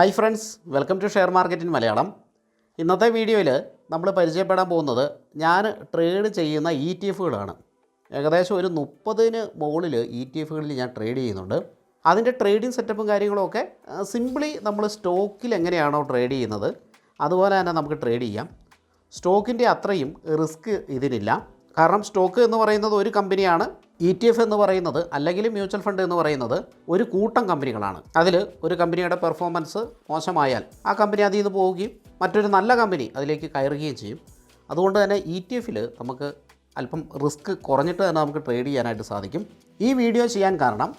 Hi friends welcome to share market in Malayalam ഇന്നത്തെ വീഡിയോയിൽ നമ്മൾ പരിചയപ്പെടാൻ പോകുന്നത് ഞാൻ ട്രേഡ് ചെയ്യുന്ന E ഇ ടി എഫുകളാണ് ഏകദേശം ഒരു മുപ്പതിന് മുകളിൽ ഇ ടി എഫുകളിൽ ഞാൻ ട്രേഡ് ചെയ്യുന്നുണ്ട്. അതിന്റെ ട്രേഡിംഗ് സെറ്റപ്പും കാര്യങ്ങളൊക്കെ സിംപ്ലി നമ്മൾ സ്റ്റോക്കിൽ എങ്ങനെയാണോ ട്രേഡ് ചെയ്യുന്നത് അതുപോലെ തന്നെ നമുക്ക് ട്രേഡ് ചെയ്യാം. സ്റ്റോക്കിന്റെ അത്രയും റിസ്ക് ഇതിനില്ല. കാരണം സ്റ്റോക്ക് എന്ന് പറയുന്നത് ഒരു കമ്പനിയാണ് ഇ ടി എഫ് എന്ന് പറയുന്നത് അല്ലെങ്കിൽ മ്യൂച്വൽ ഫണ്ട് എന്ന് പറയുന്നത് ഒരു കൂട്ടം കമ്പനികളാണ്. അതിൽ ഒരു കമ്പനിയുടെ പെർഫോമൻസ് മോശമായാൽ ആ കമ്പനി അതിൽ നിന്ന് പോവുകയും മറ്റൊരു നല്ല കമ്പനി അതിലേക്ക് കയറുകയും ചെയ്യും. അതുകൊണ്ട് തന്നെ ഇ ടി എഫിൽ നമുക്ക് അല്പം റിസ്ക് കുറഞ്ഞിട്ട് തന്നെ നമുക്ക് ട്രേഡ് ചെയ്യാനായിട്ട് സാധിക്കും. ഈ വീഡിയോ ചെയ്യാൻ കാരണം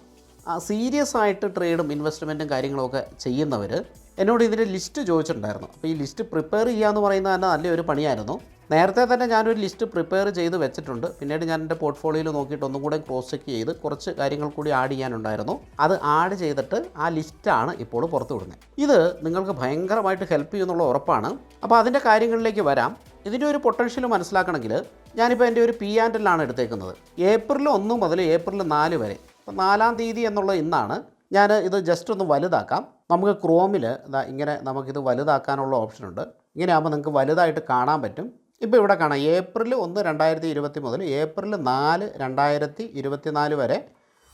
സീരിയസ് ആയിട്ട് ട്രേഡും ഇൻവെസ്റ്റ്മെന്റും കാര്യങ്ങളൊക്കെ ചെയ്യുന്നവർ എന്നോട് ഇതിന്റെ ലിസ്റ്റ് ചോദിച്ചിട്ടുണ്ടായിരുന്നു. അപ്പോൾ ഈ ലിസ്റ്റ് പ്രിപ്പയർ ചെയ്യുക എന്ന് പറയുന്നത് തന്നെ നല്ലൊരു പണിയായിരുന്നു. നേരത്തെ തന്നെ ഞാനൊരു ലിസ്റ്റ് പ്രിപ്പയർ ചെയ്ത് വെച്ചിട്ടുണ്ട്. പിന്നീട് ഞാൻ എന്റെ പോർട്ട്ഫോളിയോയിൽ നോക്കിയിട്ട് ഒന്നും കൂടെ ക്രോസ് ചെക്ക് ചെയ്ത് കുറച്ച് കാര്യങ്ങൾ കൂടി ആഡ് ചെയ്യാനുണ്ടായിരുന്നു. അത് ആഡ് ചെയ്തിട്ട് ആ ലിസ്റ്റാണ് ഇപ്പോൾ പുറത്തു വിടുന്നത്. ഇത് നിങ്ങൾക്ക് ഭയങ്കരമായിട്ട് ഹെൽപ്പ് ചെയ്യുമെന്നുള്ള ഉറപ്പാണ്. അപ്പോൾ അതിന്റെ കാര്യങ്ങളിലേക്ക് വരാം. ഇതിന്റെ ഒരു പൊട്ടൻഷ്യൽ മനസ്സിലാക്കണമെങ്കിൽ ഞാനിപ്പോൾ എന്റെ ഒരു പി ആൻഡ് എല്ലാണ് എടുത്തേക്കുന്നത്. ഏപ്രിൽ ഒന്ന് മുതൽ ഏപ്രിൽ നാല് വരെ. അപ്പോൾ നാലാം തീയതി എന്നുള്ള ഇന്നാണ് ഞാൻ ഇത് ജസ്റ്റ് ഒന്ന് വലുതാക്കാം. നമുക്ക് ക്രോമിൽ ഇങ്ങനെ നമുക്കിത് വലുതാക്കാനുള്ള ഓപ്ഷനുണ്ട് ഇങ്ങനെയാകുമ്പോൾ നിങ്ങൾക്ക് വലുതായിട്ട് കാണാൻ പറ്റും. ഇപ്പോൾ ഇവിടെ കാണാം. ഏപ്രിൽ ഒന്ന് രണ്ടായിരത്തി ഇരുപത്തി മുതൽ ഏപ്രിൽ നാല് രണ്ടായിരത്തി ഇരുപത്തി നാല് വരെ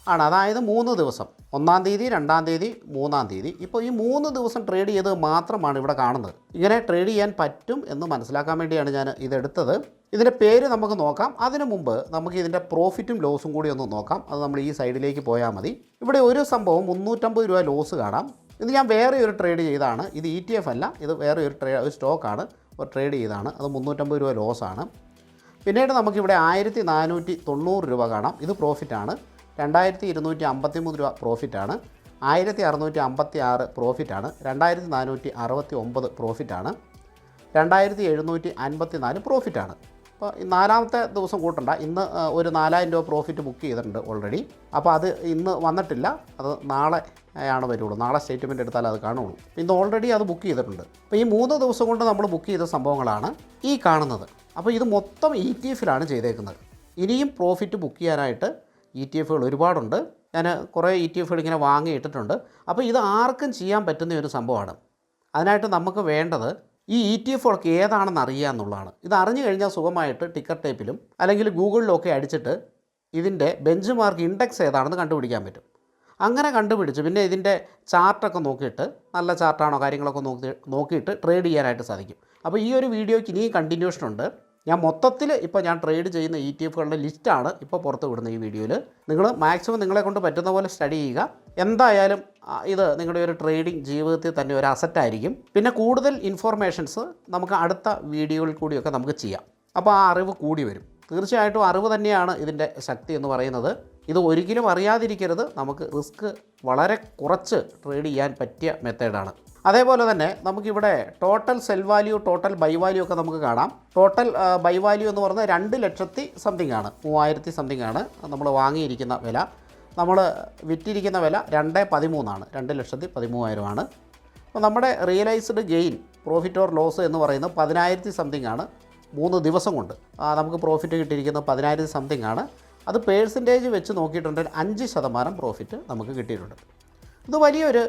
ആണ്. അതായത് മൂന്ന് ദിവസം. ഒന്നാം തീയതി രണ്ടാം തീയതി മൂന്നാം തീയതി. ഇപ്പോൾ ഈ മൂന്ന് ദിവസം ട്രേഡ് ചെയ്തത് മാത്രമാണ് ഇവിടെ കാണുന്നത്. ഇങ്ങനെ ട്രേഡ് ചെയ്യാൻ പറ്റും എന്ന് മനസ്സിലാക്കാൻ വേണ്ടിയാണ് ഞാൻ ഇതെടുത്തത്. ഇതിന്റെ പേര് നമുക്ക് നോക്കാം. അതിനു മുമ്പ് നമുക്ക് ഇതിന്റെ പ്രോഫിറ്റും ലോസും കൂടി ഒന്ന് നോക്കാം. അത് നമ്മൾ ഈ സൈഡിലേക്ക് പോയാൽ മതി. ഇവിടെ ഒരു സംഭവം മുന്നൂറ്റമ്പത് രൂപ ലോസ് കാണാം. ഇത് ഞാൻ വേറെ ഒരു ട്രേഡ് ചെയ്താണ് ഇത് ഇ ടി എഫ് അല്ല. ഇത് വേറെ ഒരു ട്രേ ഒരു സ്റ്റോക്കാണ് ഒരു ട്രേഡ് ചെയ്താണ് അത് മുന്നൂറ്റമ്പത് രൂപ ലോസാണ്. പിന്നീട് നമുക്കിവിടെ ആയിരത്തി നാനൂറ്റി തൊണ്ണൂറ് രൂപ കാണാം. ഇത് പ്രോഫിറ്റാണ്. രണ്ടായിരത്തി ഇരുന്നൂറ്റി അമ്പത്തി മൂന്ന് രൂപ പ്രോഫിറ്റാണ്. ആയിരത്തി അറുന്നൂറ്റി അമ്പത്തി ആറ് പ്രോഫിറ്റാണ്. രണ്ടായിരത്തി നാനൂറ്റി അറുപത്തി ഒമ്പത് പ്രോഫിറ്റാണ്. രണ്ടായിരത്തി എഴുന്നൂറ്റി അൻപത്തി നാല് പ്രോഫിറ്റാണ്. അപ്പോൾ നാലാമത്തെ ദിവസം കൂട്ടണ്ട. ഇന്ന് ഒരു നാലായിരം രൂപ പ്രോഫിറ്റ് ബുക്ക് ചെയ്തിട്ടുണ്ട് ഓൾറെഡി അപ്പോൾ അത് ഇന്ന് വന്നിട്ടില്ല. അത് നാളെ ആണ് വരുള്ളൂ. നാളെ സ്റ്റേറ്റ്മെന്റ് എടുത്താൽ അത് കാണുള്ളൂ. ഇന്ന് ഓൾറെഡി അത് ബുക്ക് ചെയ്തിട്ടുണ്ട്. അപ്പോൾ ഈ മൂന്ന് ദിവസം കൊണ്ട് നമ്മൾ ബുക്ക് ചെയ്ത സംഭവങ്ങളാണ് ഈ കാണുന്നത്. അപ്പോൾ ഇത് മൊത്തം ഇ ടി എഫിലാണ് ചെയ്തേക്കുന്നത്. ഇനിയും പ്രോഫിറ്റ് ബുക്ക് ചെയ്യാനായിട്ട് ഇ ടി എഫുകൾ ഒരുപാടുണ്ട്. ഞാൻ കുറേ ഇ ടി എഫുകൾ ഇങ്ങനെ വാങ്ങി ഇട്ടിട്ടുണ്ട് അപ്പോൾ ഇത് ആർക്കും ചെയ്യാൻ പറ്റുന്ന ഒരു സംഭവമാണ്. അതിനായിട്ട് നമുക്ക് വേണ്ടത് ഈ ഇ ടി എഫുകളൊക്കെ ഏതാണെന്ന് അറിയുക എന്നുള്ളതാണ്. ഇത് അറിഞ്ഞു കഴിഞ്ഞാൽ സുഖമായിട്ട് ടിക്കർ ടേപ്പിലും അല്ലെങ്കിൽ ഗൂഗിളിലൊക്കെ അടിച്ചിട്ട് ഇതിന്റെ ബെഞ്ച് മാർക്ക് ഇൻഡെക്സ് ഏതാണെന്ന് കണ്ടുപിടിക്കാൻ പറ്റും. അങ്ങനെ കണ്ടുപിടിച്ച് പിന്നെ ഇതിന്റെ ചാർട്ടൊക്കെ നോക്കിയിട്ട് നല്ല ചാർട്ടാണോ കാര്യങ്ങളൊക്കെ നോക്കി നോക്കിയിട്ട് ട്രേഡ് ചെയ്യാനായിട്ട് സാധിക്കും. അപ്പോൾ ഈ ഒരു വീഡിയോയ്ക്ക് ഇനിയും കണ്ടിന്യൂഷൻ ഉണ്ട്. ഞാൻ മൊത്തത്തിൽ ഇപ്പോൾ ഞാൻ ട്രേഡ് ചെയ്യുന്ന ഇ ടി എഫുകളുടെ ലിസ്റ്റാണ് ഇപ്പോൾ പുറത്ത് വിടുന്നത് ഈ വീഡിയോയിൽ നിങ്ങൾ മാക്സിമം നിങ്ങളെ കൊണ്ട് പറ്റുന്ന പോലെ സ്റ്റഡി ചെയ്യുക. എന്തായാലും ഇത് നിങ്ങളുടെ ഒരു ട്രേഡിംഗ് ജീവിതത്തിൽ തന്നെ ഒരു അസറ്റായിരിക്കും പിന്നെ കൂടുതൽ ഇൻഫോർമേഷൻസ് നമുക്ക് അടുത്ത വീഡിയോയിൽ കൂടിയൊക്കെ നമുക്ക് ചെയ്യാം. അപ്പോൾ ആ അറിവ് കൂടി വരും. തീർച്ചയായിട്ടും അറിവ് തന്നെയാണ് ഇതിന്റെ ശക്തി എന്ന് പറയുന്നത്. ഇത് ഒരിക്കലും അറിയാതിരിക്കരുത്. നമുക്ക് റിസ്ക് വളരെ കുറച്ച് ട്രേഡ് ചെയ്യാൻ പറ്റിയ മെത്തേഡാണ് അതേപോലെ തന്നെ നമുക്കിവിടെ total sell value total buy value ഒക്കെ നമുക്ക് കാണാം. ടോട്ടൽ ബൈ വാല്യൂ എന്ന് പറഞ്ഞാൽ രണ്ട് ലക്ഷത്തി സംതിങ് ആണ്. മൂവായിരത്തി സംതിങ് ആണ് നമ്മൾ വാങ്ങിയിരിക്കുന്ന വില. നമ്മൾ വിറ്റിരിക്കുന്ന വില രണ്ട് പതിമൂന്നാണ്. രണ്ട് ലക്ഷത്തി പതിമൂവായിരമാണ് അപ്പോൾ നമ്മുടെ realised gain profit or loss എന്ന് പറയുന്നത് പതിനായിരത്തി സംതിങ് ആണ് മൂന്ന് ദിവസം കൊണ്ട്. നമുക്ക് പ്രോഫിറ്റ് കിട്ടിയിരിക്കുന്നത് പതിനായിരത്തി സംതിങ് ആണ്. അത് പേഴ്സന്റേജ് വെച്ച് നോക്കിയിട്ടുണ്ടെങ്കിൽ അഞ്ച് ശതമാനം പ്രോഫിറ്റ് നമുക്ക് കിട്ടിയിട്ടുണ്ട്. ഇത് വലിയൊരു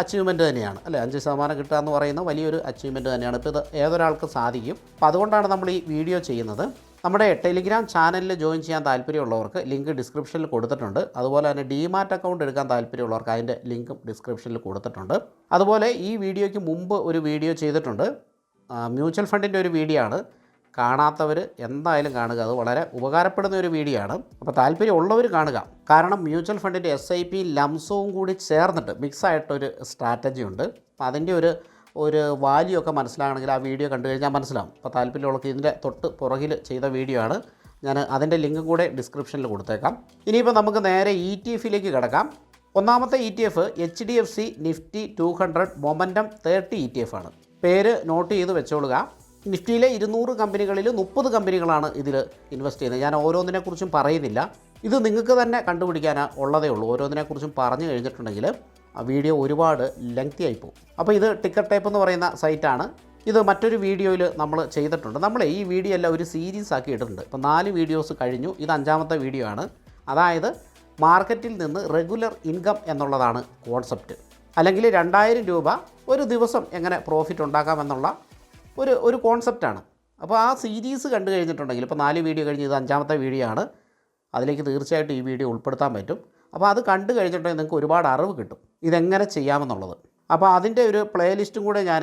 അച്ചീവ്മെന്റ് തന്നെയാണ്. അല്ലേ? അഞ്ച് ശതമാനം കിട്ടുക എന്ന് പറയുന്നത് വലിയൊരു അച്ചീവ്മെന്റ് തന്നെയാണ്. ഇപ്പോൾ ഇത് ഏതൊരാൾക്ക് സാധിക്കും? അപ്പോൾ അതുകൊണ്ടാണ് നമ്മൾ ഈ വീഡിയോ ചെയ്യുന്നത്. നമ്മുടെ ടെലിഗ്രാം ചാനലിൽ ജോയിൻ ചെയ്യാൻ താല്പര്യമുള്ളവർക്ക് ലിങ്ക് ഡിസ്ക്രിപ്ഷനിൽ കൊടുത്തിട്ടുണ്ട്. അതുപോലെ തന്നെ ഡിമാറ്റ് അക്കൗണ്ട് എടുക്കാൻ താല്പര്യമുള്ളവർക്ക് അതിന്റെ ലിങ്കും ഡിസ്ക്രിപ്ഷനിൽ കൊടുത്തിട്ടുണ്ട്. അതുപോലെ ഈ വീഡിയോയ്ക്ക് മുമ്പ് ഒരു വീഡിയോ ചെയ്തിട്ടുണ്ട്. മ്യൂച്വൽ ഫണ്ടിന്റെ ഒരു വീഡിയോ ആണ്. കാണാത്തവർ എന്തായാലും കാണുക. അത് വളരെ ഉപകാരപ്പെടുന്ന ഒരു വീഡിയോ ആണ്. അപ്പോൾ താല്പര്യമുള്ളവർ കാണുക. കാരണം മ്യൂച്വൽ ഫണ്ടിന്റെ എസ് ഐ പി ലംസവും കൂടി ചേർന്നിട്ട് മിക്സ് ആയിട്ടൊരു സ്ട്രാറ്റജി ഉണ്ട്. അപ്പോൾ അതിന്റെ ഒരു ഒരു വാല്യൂ ഒക്കെ മനസ്സിലാകണമെങ്കിൽ ആ വീഡിയോ കണ്ടു കഴിഞ്ഞാൽ മനസ്സിലാവും. അപ്പോൾ താല്പര്യമുള്ളവർക്ക് ഇതിന്റെ തൊട്ട് പുറകിൽ ചെയ്ത വീഡിയോ ആണ്. ഞാൻ അതിന്റെ ലിങ്കും കൂടെ ഡിസ്ക്രിപ്ഷനിൽ കൊടുത്തേക്കാം. ഇനിയിപ്പോൾ നമുക്ക് നേരെ ഇ ടി എഫിലേക്ക് കിടക്കാം. ഒന്നാമത്തെ E T F H D F C Nifty two hundred momentum thirty E T F ആണ്. പേര് നോട്ട് ചെയ്ത് വെച്ചോളുക. നിഫ്റ്റിയിലെ ഇരുന്നൂറ് കമ്പനികളിൽ മുപ്പത് കമ്പനികളാണ് ഇതിൽ ഇൻവെസ്റ്റ് ചെയ്യുന്നത്. ഞാൻ ഓരോന്നിനെക്കുറിച്ചും പറയുന്നില്ല. ഇത് നിങ്ങൾക്ക് തന്നെ കണ്ടുപിടിക്കാൻ ഉള്ളതേ ഉള്ളൂ. ഓരോന്നിനെക്കുറിച്ചും പറഞ്ഞു കഴിഞ്ഞിട്ടുണ്ടെങ്കിൽ ആ വീഡിയോ ഒരുപാട് ലെങ്തി ആയി പോകും. അപ്പോൾ ഇത് ടിക്കറ്റ് ടൈപ്പ് എന്ന് പറയുന്ന സൈറ്റാണ്. ഇത് മറ്റൊരു വീഡിയോയിൽ നമ്മൾ ചെയ്തിട്ടുണ്ട്. നമ്മൾ ഈ വീഡിയോ എല്ലാം ഒരു സീരീസ് ആക്കി ഇട്ടിട്ടുണ്ട്. ഇപ്പോൾ നാല് വീഡിയോസ് കഴിഞ്ഞു. ഇത് അഞ്ചാമത്തെ വീഡിയോ ആണ്. അതായത് മാർക്കറ്റിൽ നിന്ന് റെഗുലർ ഇൻകം എന്നുള്ളതാണ് കോൺസെപ്റ്റ്. അല്ലെങ്കിൽ രണ്ടായിരം രൂപ ഒരു ദിവസം എങ്ങനെ പ്രോഫിറ്റ് ഉണ്ടാക്കാമെന്നുള്ള ഒരു ഒരു കോൺസെപ്റ്റാണ് അപ്പോൾ ആ സീരീസ് കണ്ടു കഴിഞ്ഞിട്ടുണ്ടെങ്കിൽ ഇപ്പോൾ നാല് വീഡിയോ കഴിഞ്ഞ് ഇത് അഞ്ചാമത്തെ വീഡിയോ ആണ്. അതിലേക്ക് തീർച്ചയായിട്ടും ഈ വീഡിയോ ഉൾപ്പെടുത്താൻ പറ്റും. അപ്പോൾ അത് കണ്ടു കഴിഞ്ഞിട്ടുണ്ടെങ്കിൽ നിങ്ങൾക്ക് ഒരുപാട് അറിവ് കിട്ടും. ഇതെങ്ങനെ ചെയ്യാമെന്നുള്ളത്. അപ്പോൾ അതിന്റെ ഒരു പ്ലേലിസ്റ്റും കൂടെ ഞാൻ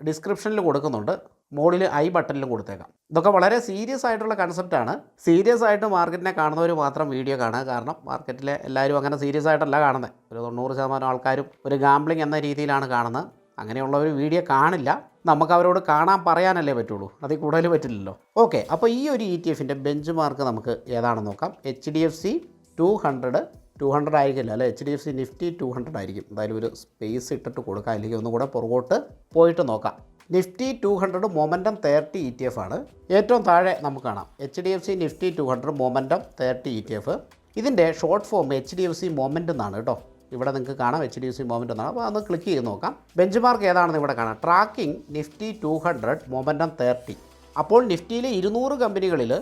ഡിസ്ക്രിപ്ഷനിൽ കൊടുക്കുന്നുണ്ട്. മുകളിൽ ഐ ബട്ടണിലും കൊടുത്തേക്കാം. ഇതൊക്കെ വളരെ സീരിയസ് ആയിട്ടുള്ള കൺസെപ്റ്റാണ് സീരിയസ് ആയിട്ട് മാർക്കറ്റിനെ കാണുന്നവർ മാത്രം വീഡിയോ കാണുക. കാരണം മാർക്കറ്റിലെ എല്ലാവരും അങ്ങനെ സീരിയസ് ആയിട്ടല്ല കാണുന്നത് ഒരു തൊണ്ണൂറ് ശതമാനം ആൾക്കാരും ഒരു ഗാംബ്ലിംഗ് എന്ന രീതിയിലാണ് കാണുന്നത് അങ്ങനെയുള്ളവർ വീഡിയോ കാണില്ല നമുക്ക് അവരോട് കാണാൻ പറയാനല്ലേ പറ്റുള്ളൂ. അതിൽ കൂടുതൽ പറ്റില്ലല്ലോ. ഓക്കെ അപ്പോൾ ഈ ഒരു ഇ ടി എഫിന്റെ ബെഞ്ച് മാർക്ക് നമുക്ക് ഏതാണെന്ന് നോക്കാം. H D F C two hundred two hundred ആയിരിക്കില്ല അല്ലെ? H D F C Nifty two hundred ആയിരിക്കും. എന്തായാലും ഒരു സ്പേസ് ഇട്ടിട്ട് കൊടുക്കാം. അല്ലെങ്കിൽ ഒന്നും കൂടെ പുറകോട്ട് പോയിട്ട് നോക്കാം. Nifty two hundred momentum thirty E T F ആണ്. ഏറ്റവും താഴെ നമുക്ക് കാണാം. H D F C Nifty two hundred momentum thirty E T F ഇതിന്റെ short form H D F C moment എന്നാണ് കേട്ടോ. ഇവിടെ നിങ്ങൾക്ക് കാണാം എച്ച് ഡി സി മൊമെന്റ് എന്നാണ്. അപ്പോൾ അത് ക്ലിക്ക് ചെയ്ത് നോക്കാം. ബെഞ്ച് മാർക്ക് ഏതാണെന്ന് ഇവിടെ കാണാം. Tracking Nifty two hundred momentum thirty അപ്പോൾ നിഫ്റ്റിയിലെ ഇരുന്നൂറ് കമ്പനികളിൽ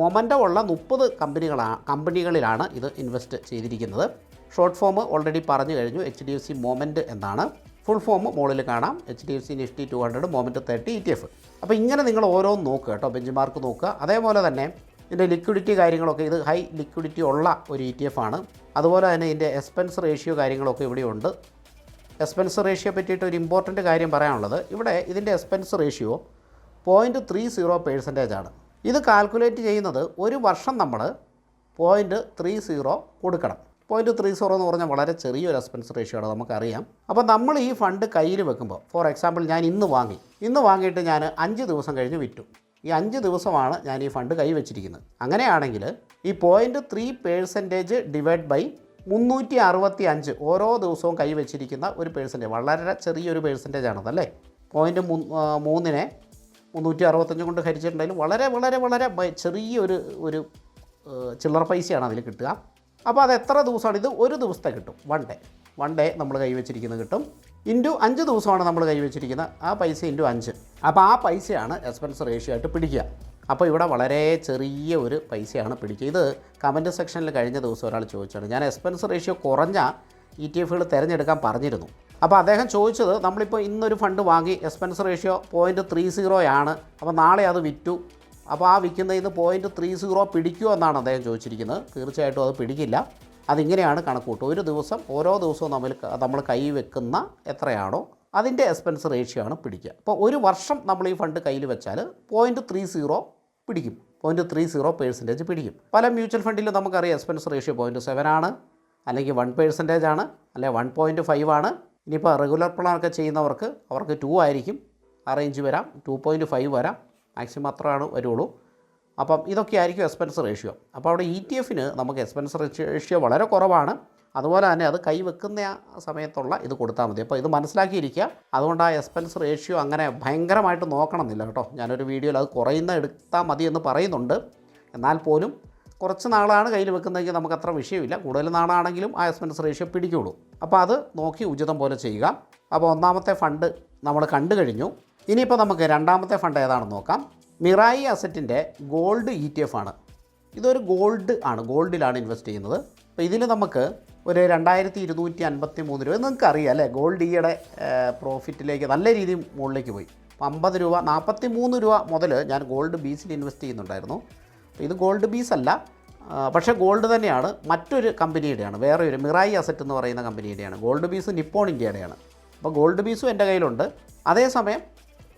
മൊമെന്റം ഉള്ള മുപ്പത് കമ്പനികളാണ് കമ്പനികളിലാണ് ഇത് ഇൻവെസ്റ്റ് ചെയ്തിരിക്കുന്നത്. ഷോർട്ട് ഫോം ഓൾറെഡി പറഞ്ഞു കഴിഞ്ഞു H D F C moment എന്നാണ്. ഫുൾ ഫോം മുകളിൽ കാണാം H D F C Nifty two hundred moment thirty E T F അപ്പോൾ ഇങ്ങനെ നിങ്ങൾ ഓരോന്ന് നോക്കുക കേട്ടോ ബെഞ്ച് മാർക്ക് നോക്കുക. അതേപോലെ തന്നെ ഇതിന്റെ ലിക്വിഡിറ്റി കാര്യങ്ങളൊക്കെ ഇത് ഹൈ ലിക്വിഡിറ്റി ഉള്ള ഒരു ഇ ടി എഫ് ആണ്. അതുപോലെ തന്നെ ഇതിന്റെ എക്സ്പെൻസ് റേഷ്യോ കാര്യങ്ങളൊക്കെ ഇവിടെയുണ്ട്. എക്സ്പെൻസ് റേഷ്യോ പറ്റിയിട്ട് ഒരു ഇമ്പോർട്ടന്റ് കാര്യം പറയാനുള്ളത് ഇവിടെ ഇതിന്റെ expense ratio point three zero percentage ആണ്. ഇത് കാൽക്കുലേറ്റ് ചെയ്യുന്നത് ഒരു വർഷം നമ്മൾ പോയിന്റ് ത്രീ സീറോ കൊടുക്കണം. പോയിന്റ് ത്രീ സീറോ എന്ന് പറഞ്ഞാൽ വളരെ ചെറിയൊരു എക്സ്പെൻസ് റേഷ്യോ ആണ് നമുക്കറിയാം. അപ്പോൾ നമ്മൾ ഈ ഫണ്ട് കയ്യിൽ വെക്കുമ്പോൾ ഫോർ എക്സാമ്പിൾ ഞാൻ ഇന്ന് വാങ്ങി. ഇന്ന് വാങ്ങിയിട്ട് ഞാൻ അഞ്ച് ദിവസം കഴിഞ്ഞ് വിറ്റു. ഈ അഞ്ച് ദിവസമാണ് ഞാൻ ഈ ഫണ്ട് കൈവച്ചിരിക്കുന്നത്. അങ്ങനെയാണെങ്കിൽ ഈ point three percentage divide by മുന്നൂറ്റി അറുപത്തി അഞ്ച് ഓരോ ദിവസവും കൈവച്ചിരിക്കുന്ന ഒരു പേഴ്സന്റേജ് വളരെ ചെറിയൊരു പേഴ്സന്റേജ് ആണത് അല്ലേ? പോയിന്റ് മൂന്നിനെ മുന്നൂറ്റി അറുപത്തഞ്ച് കൊണ്ട് ഹരിച്ചിട്ടുണ്ടെങ്കിലും വളരെ വളരെ വളരെ ചെറിയൊരു ഒരു ചില്ലറ പൈസയാണ് അതിൽ കിട്ടുക. അപ്പോൾ അത് എത്ര ദിവസമാണ്? ഇത് ഒരു ദിവസത്തെ കിട്ടും. വൺ ഡേ വൺ ഡേ നമ്മൾ കൈവച്ചിരിക്കുന്നത് കിട്ടും. ഇന്റു അഞ്ച് ദിവസമാണ് നമ്മൾ കൈവച്ചിരിക്കുന്നത്. ആ പൈസ ഇന്റു അഞ്ച്. അപ്പോൾ ആ പൈസയാണ് എക്സ്പെൻസ് റേഷ്യോ ആയിട്ട് പിടിക്കുക. അപ്പോൾ ഇവിടെ വളരെ ചെറിയ ഒരു പൈസയാണ് പിടിക്കുക. ഇത് കമന്റ് സെക്ഷനിൽ കഴിഞ്ഞ ദിവസം ഒരാൾ ചോദിച്ചാണ്. ഞാൻ എക്സ്പെൻസ് റേഷ്യോ കുറഞ്ഞ ഇ ടി എഫുകൾ തിരഞ്ഞെടുക്കാൻ പറഞ്ഞിരുന്നു. അപ്പോൾ അദ്ദേഹം ചോദിച്ചത് നമ്മളിപ്പോൾ ഇന്നൊരു ഫണ്ട് വാങ്ങി expense ratio point three zero ആണ്. അപ്പോൾ നാളെ അത് വിറ്റു. അപ്പോൾ ആ വിൽക്കുന്നതിൽ നിന്ന് പോയിന്റ് ത്രീ സീറോ പിടിക്കുമോ എന്നാണ് അദ്ദേഹം ചോദിച്ചിരിക്കുന്നത്. തീർച്ചയായിട്ടും അത് പിടിക്കില്ല. അതിങ്ങനെയാണ് കണക്കൂട്ടും ഒരു ദിവസം ഓരോ ദിവസവും നമ്മൾ നമ്മൾ കൈ വെക്കുന്ന എത്രയാണോ അതിന്റെ എക്സ്പെൻസ് റേഷ്യോ ആണ് പിടിക്കുക. അപ്പോൾ ഒരു വർഷം നമ്മൾ ഈ ഫണ്ട് കയ്യിൽ വെച്ചാൽ പോയിന്റ് ത്രീ സീറോ പിടിക്കും. പോയിന്റ് ത്രീ സീറോ പേഴ്സന്റേജ് പിടിക്കും. പല മ്യൂച്വൽ ഫണ്ടിലും നമുക്കറിയാം എക്സ്പെൻസ് റേഷ്യോ പോയിന്റ് സെവൻ ആണ് അല്ലെങ്കിൽ വൺ പേഴ്സന്റേജ് ആണ് അല്ലെങ്കിൽ വൺ പോയിന്റ് ഫൈവ് ആണ്. ഇനിയിപ്പോൾ റെഗുലർ പ്ലാനൊക്കെ ചെയ്യുന്നവർക്ക് അവർക്ക് ടു ആയിരിക്കും. ആ റേഞ്ച് വരാം ടു പോയിന്റ് ഫൈവ് വരാം. മാക്സിമം അത്രയാണ് വരുള്ളൂ. അപ്പം ഇതൊക്കെ ആയിരിക്കും എക്സ്പെൻസ് റേഷ്യോ അപ്പോൾ അവിടെ ഇ ടി എഫിന് നമുക്ക് എക്സ്പെൻസ് റേഷ്യോ വളരെ കുറവാണ്. അതുപോലെ തന്നെ അത് കൈവെക്കുന്ന വെക്കുന്ന സമയത്തുള്ള ഇത് കൊടുത്താൽ മതി. അപ്പോൾ ഇത് മനസ്സിലാക്കിയിരിക്കുക. അതുകൊണ്ട് ആ എക്സ്പെൻസ് റേഷ്യോ അങ്ങനെ ഭയങ്കരമായിട്ട് നോക്കണമെന്നില്ല കേട്ടോ. ഞാനൊരു വീഡിയോയിൽ അത് കുറയുന്ന എടുത്താൽ മതി എന്ന് പറയുന്നുണ്ട്. എന്നാൽ പോലും കുറച്ച് നാളാണ് കയ്യിൽ വെക്കുന്നതെങ്കിൽ നമുക്ക് അത്ര വിഷയമില്ല. കൂടുതൽ നാളാണെങ്കിലും ആ എക്സ്പെൻസ് റേഷ്യോ പിടിക്കുള്ളൂ. അപ്പോൾ അത് നോക്കി ഉചിതം പോലെ ചെയ്യുക. അപ്പോൾ ഒന്നാമത്തെ ഫണ്ട് നമ്മൾ കണ്ടു കഴിഞ്ഞു. ഇനിയിപ്പോൾ നമുക്ക് രണ്ടാമത്തെ ഫണ്ട് ഏതാണെന്ന് നോക്കാം. മിറായി അസറ്റിന്റെ ഗോൾഡ് ഇ ടി എഫ് ആണ്. ഇതൊരു ഗോൾഡ് ആണ്. ഗോൾഡിലാണ് ഇൻവെസ്റ്റ് ചെയ്യുന്നത്. അപ്പോൾ ഇതിൽ നമുക്ക് ഒരു രണ്ടായിരത്തി ഇരുന്നൂറ്റി അൻപത്തി മൂന്ന് രൂപ. നിങ്ങൾക്ക് അറിയാം അല്ലേ? ഗോൾഡ് ഈയുടെ പ്രോഫിറ്റിലേക്ക് നല്ല രീതിയിൽ മുകളിലേക്ക് പോയി. അപ്പോൾ അമ്പത് രൂപ നാൽപ്പത്തി മൂന്ന് രൂപ മുതൽ ഞാൻ ഗോൾഡ് ബീസിൽ ഇൻവെസ്റ്റ് ചെയ്യുന്നുണ്ടായിരുന്നു. അപ്പോൾ ഇത് ഗോൾഡ് ബീസ് അല്ല. പക്ഷേ ഗോൾഡ് തന്നെയാണ്. മറ്റൊരു കമ്പനിയുടെയാണ്. വേറെ ഒരു മിറായി അസറ്റ് എന്ന് പറയുന്ന കമ്പനിയുടെയാണ്. ഗോൾഡ് ബീസ് നിപ്പോൺ ഇന്ത്യയുടെയാണ്. അപ്പോൾ ഗോൾഡ് ബീസും എന്റെ കയ്യിലുണ്ട്. അതേസമയം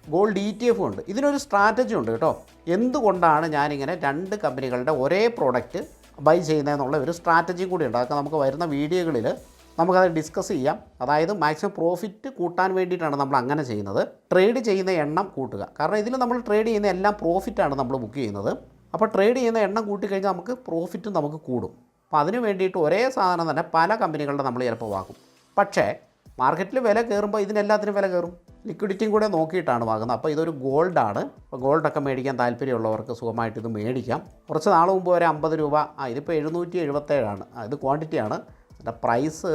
ഗോൾഡ് ഇ ടി എഫും ഉണ്ട്. ഇതിനൊരു സ്ട്രാറ്റജി ഉണ്ട് കേട്ടോ. എന്തുകൊണ്ടാണ് ഞാനിങ്ങനെ രണ്ട് കമ്പനികളുടെ ഒരേ പ്രോഡക്റ്റ് ബൈ ചെയ്യുന്നതെന്നുള്ള ഒരു സ്ട്രാറ്റജി കൂടി ഉണ്ട്. അതൊക്കെ നമുക്ക് വരുന്ന വീഡിയോകളിൽ നമുക്കത് ഡിസ്കസ് ചെയ്യാം. അതായത് മാക്സിമം പ്രോഫിറ്റ് കൂട്ടാൻ വേണ്ടിയിട്ടാണ് നമ്മൾ അങ്ങനെ ചെയ്യുന്നത്. ട്രേഡ് ചെയ്യുന്ന എണ്ണം കൂട്ടുക. കാരണം ഇതിൽ നമ്മൾ ട്രേഡ് ചെയ്യുന്ന എല്ലാം പ്രോഫിറ്റാണ് നമ്മൾ ബുക്ക് ചെയ്യുന്നത്. അപ്പോൾ ട്രേഡ് ചെയ്യുന്ന എണ്ണം കൂട്ടിക്കഴിഞ്ഞാൽ നമുക്ക് പ്രോഫിറ്റ് നമുക്ക് കൂടും. അപ്പോൾ അതിന് വേണ്ടിയിട്ട് ഒരേ സാധനം തന്നെ പല കമ്പനികളുടെ നമ്മൾ ചിലപ്പോൾ വാങ്ങും. പക്ഷേ മാർക്കറ്റിൽ വില കയറുമ്പോൾ ഇതിനെല്ലാത്തിനും വില കയറും. ലിക്വിഡിറ്റിയും കൂടെ നോക്കിയിട്ടാണ് വാങ്ങുന്നത്. അപ്പോൾ ഇതൊരു ഗോൾഡാണ്. അപ്പോൾ ഗോൾഡൊക്കെ മേടിക്കാൻ താല്പര്യമുള്ളവർക്ക് സുഖമായിട്ട് ഇത് മേടിക്കാം. കുറച്ച് നാൾ മുമ്പ് വരെ അമ്പത് രൂപ ആ ഇതിപ്പോൾ എഴുന്നൂറ്റി എഴുപത്തേഴാണ്. ഇത് ക്വാണ്ടിറ്റിയാണ് അതിന്റെ പ്രൈസ്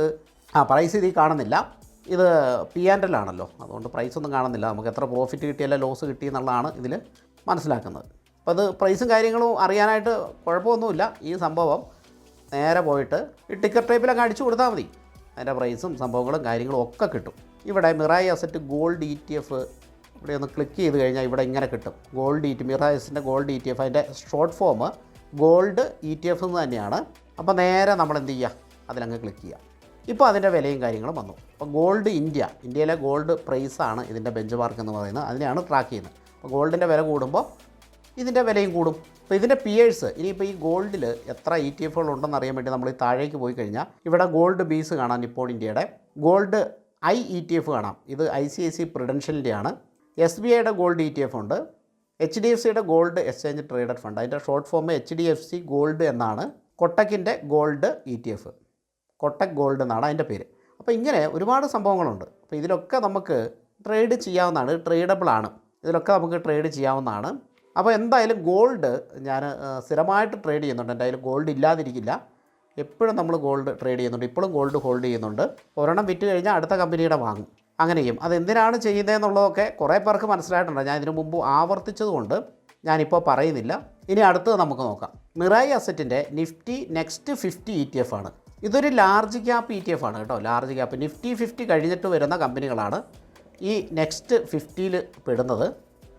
ആ പ്രൈസ് ഇതിൽ കാണുന്നില്ല. ഇത് പി ആൻഡ് എൽ ആണല്ലോ. അതുകൊണ്ട് പ്രൈസ് ഒന്നും കാണുന്നില്ല. നമുക്ക് എത്ര പ്രോഫിറ്റ് കിട്ടിയല്ല ലോസ് കിട്ടി എന്നുള്ളതാണ് ഇതിൽ മനസ്സിലാക്കുന്നത്. അപ്പോൾ അത് പ്രൈസും കാര്യങ്ങളും അറിയാനായിട്ട് കുഴപ്പമൊന്നുമില്ല. ഈ സംഭവം നേരെ പോയിട്ട് ഈ ടിക്കറ്റ് ടൈപ്പിലൊക്കെ അടിച്ചു കൊടുത്താൽ മതി. അതിന്റെ പ്രൈസും സംഭവങ്ങളും കാര്യങ്ങളും ഒക്കെ കിട്ടും. ഇവിടെ Mirae asset gold E T F ഇവിടെ ഒന്ന് ക്ലിക്ക് ചെയ്ത് കഴിഞ്ഞാൽ ഇവിടെ ഇങ്ങനെ കിട്ടും. ഗോൾഡ് ഇ ടി മിറായി അസറ്റിന്റെ ഗോൾഡ് ഇ ടി എഫ് അതിന്റെ short form gold E T F എന്ന് തന്നെയാണ്. അപ്പോൾ നേരെ നമ്മൾ എന്ത് ചെയ്യുക അതിലങ്ങ് ക്ലിക്ക് ചെയ്യുക ഇപ്പോൾ അതിന്റെ വിലയും കാര്യങ്ങളും വന്നു. അപ്പോൾ ഗോൾഡ് ഇന്ത്യ ഇന്ത്യയിലെ ഗോൾഡ് പ്രൈസാണ് ഇതിന്റെ ബെഞ്ച് മാർക്ക് എന്ന് പറയുന്നത്. അതിനെയാണ് ട്രാക്ക് ചെയ്യുന്നത്. അപ്പോൾ ഗോൾഡിന്റെ വില കൂടുമ്പോൾ ഇതിന്റെ വിലയും കൂടും. അപ്പോൾ ഇതിന്റെ പിയേഴ്സ് ഇനിയിപ്പോൾ ഈ ഗോൾഡിൽ എത്ര ഇ ടി എഫുകൾ ഉണ്ടെന്ന് അറിയാൻ വേണ്ടി നമ്മൾ ഈ താഴേക്ക് പോയി കഴിഞ്ഞാൽ ഇവിടെ ഗോൾഡ് ബീസ് കാണാൻ ഇപ്പോൾ ഇന്ത്യയുടെ. Gold I E T F കാണാം. ഇത് ഐ സി ഐ സി പ്രിഡൻഷ്യലിന്റെ ആണ് എസ് ബി ഐയുടെ ഗോൾഡ് ഇ ടി എഫ് ഉണ്ട്. എച്ച് ഡി എഫ് സിയുടെ ഗോൾഡ് എക്സ്ചേഞ്ച് ട്രേഡഡ് ഫണ്ട് അതിന്റെ short form H D F C gold എന്നാണ് കൊട്ടക്കിന്റെ gold E T F Kotak gold എന്നാണ് അതിന്റെ പേര്. അപ്പോൾ ഇങ്ങനെ ഒരുപാട് സംഭവങ്ങളുണ്ട്. അപ്പോൾ ഇതിലൊക്കെ നമുക്ക് ട്രേഡ് ചെയ്യാവുന്നതാണ്. ട്രേഡബിൾ ആണ്. ഇതിലൊക്കെ നമുക്ക് ട്രേഡ് ചെയ്യാവുന്നതാണ്. അപ്പോൾ എന്തായാലും ഗോൾഡ് ഞാൻ സ്ഥിരമായിട്ട് ട്രേഡ് ചെയ്യുന്നുണ്ട്. എന്റെ ഗോൾഡ് ഇല്ലാതിരിക്കില്ല. എപ്പോഴും നമ്മൾ ഗോൾഡ് ട്രേഡ് ചെയ്യുന്നുണ്ട്. ഇപ്പോഴും ഗോൾഡ് ഹോൾഡ് ചെയ്യുന്നുണ്ട്. ഒരെണ്ണം വിറ്റ് കഴിഞ്ഞാൽ അടുത്ത കമ്പനിയുടെ വാങ്ങും. അങ്ങനെ ചെയ്യും അതെന്തിനാണ് ചെയ്യുന്നതെന്നുള്ളതൊക്കെ കുറേ പേർക്ക് മനസ്സിലായിട്ടുണ്ട്. ഞാൻ ഇതിനു മുമ്പ് ആവർത്തിച്ചതുകൊണ്ട് ഞാനിപ്പോൾ പറയുന്നില്ല. ഇനി അടുത്തത് നമുക്ക് നോക്കാം. Mirae അസറ്റിന്റെ Nifty next fifty E T F ആണ്. ഇതൊരു large cap E T F ആണ് കേട്ടോ. ലാർജ് ക്യാപ്പ് നിഫ്റ്റി ഫിഫ്റ്റി കഴിഞ്ഞിട്ട് വരുന്ന കമ്പനികളാണ് ഈ നെക്സ്റ്റ് ഫിഫ്റ്റിയിൽ പെടുന്നത്.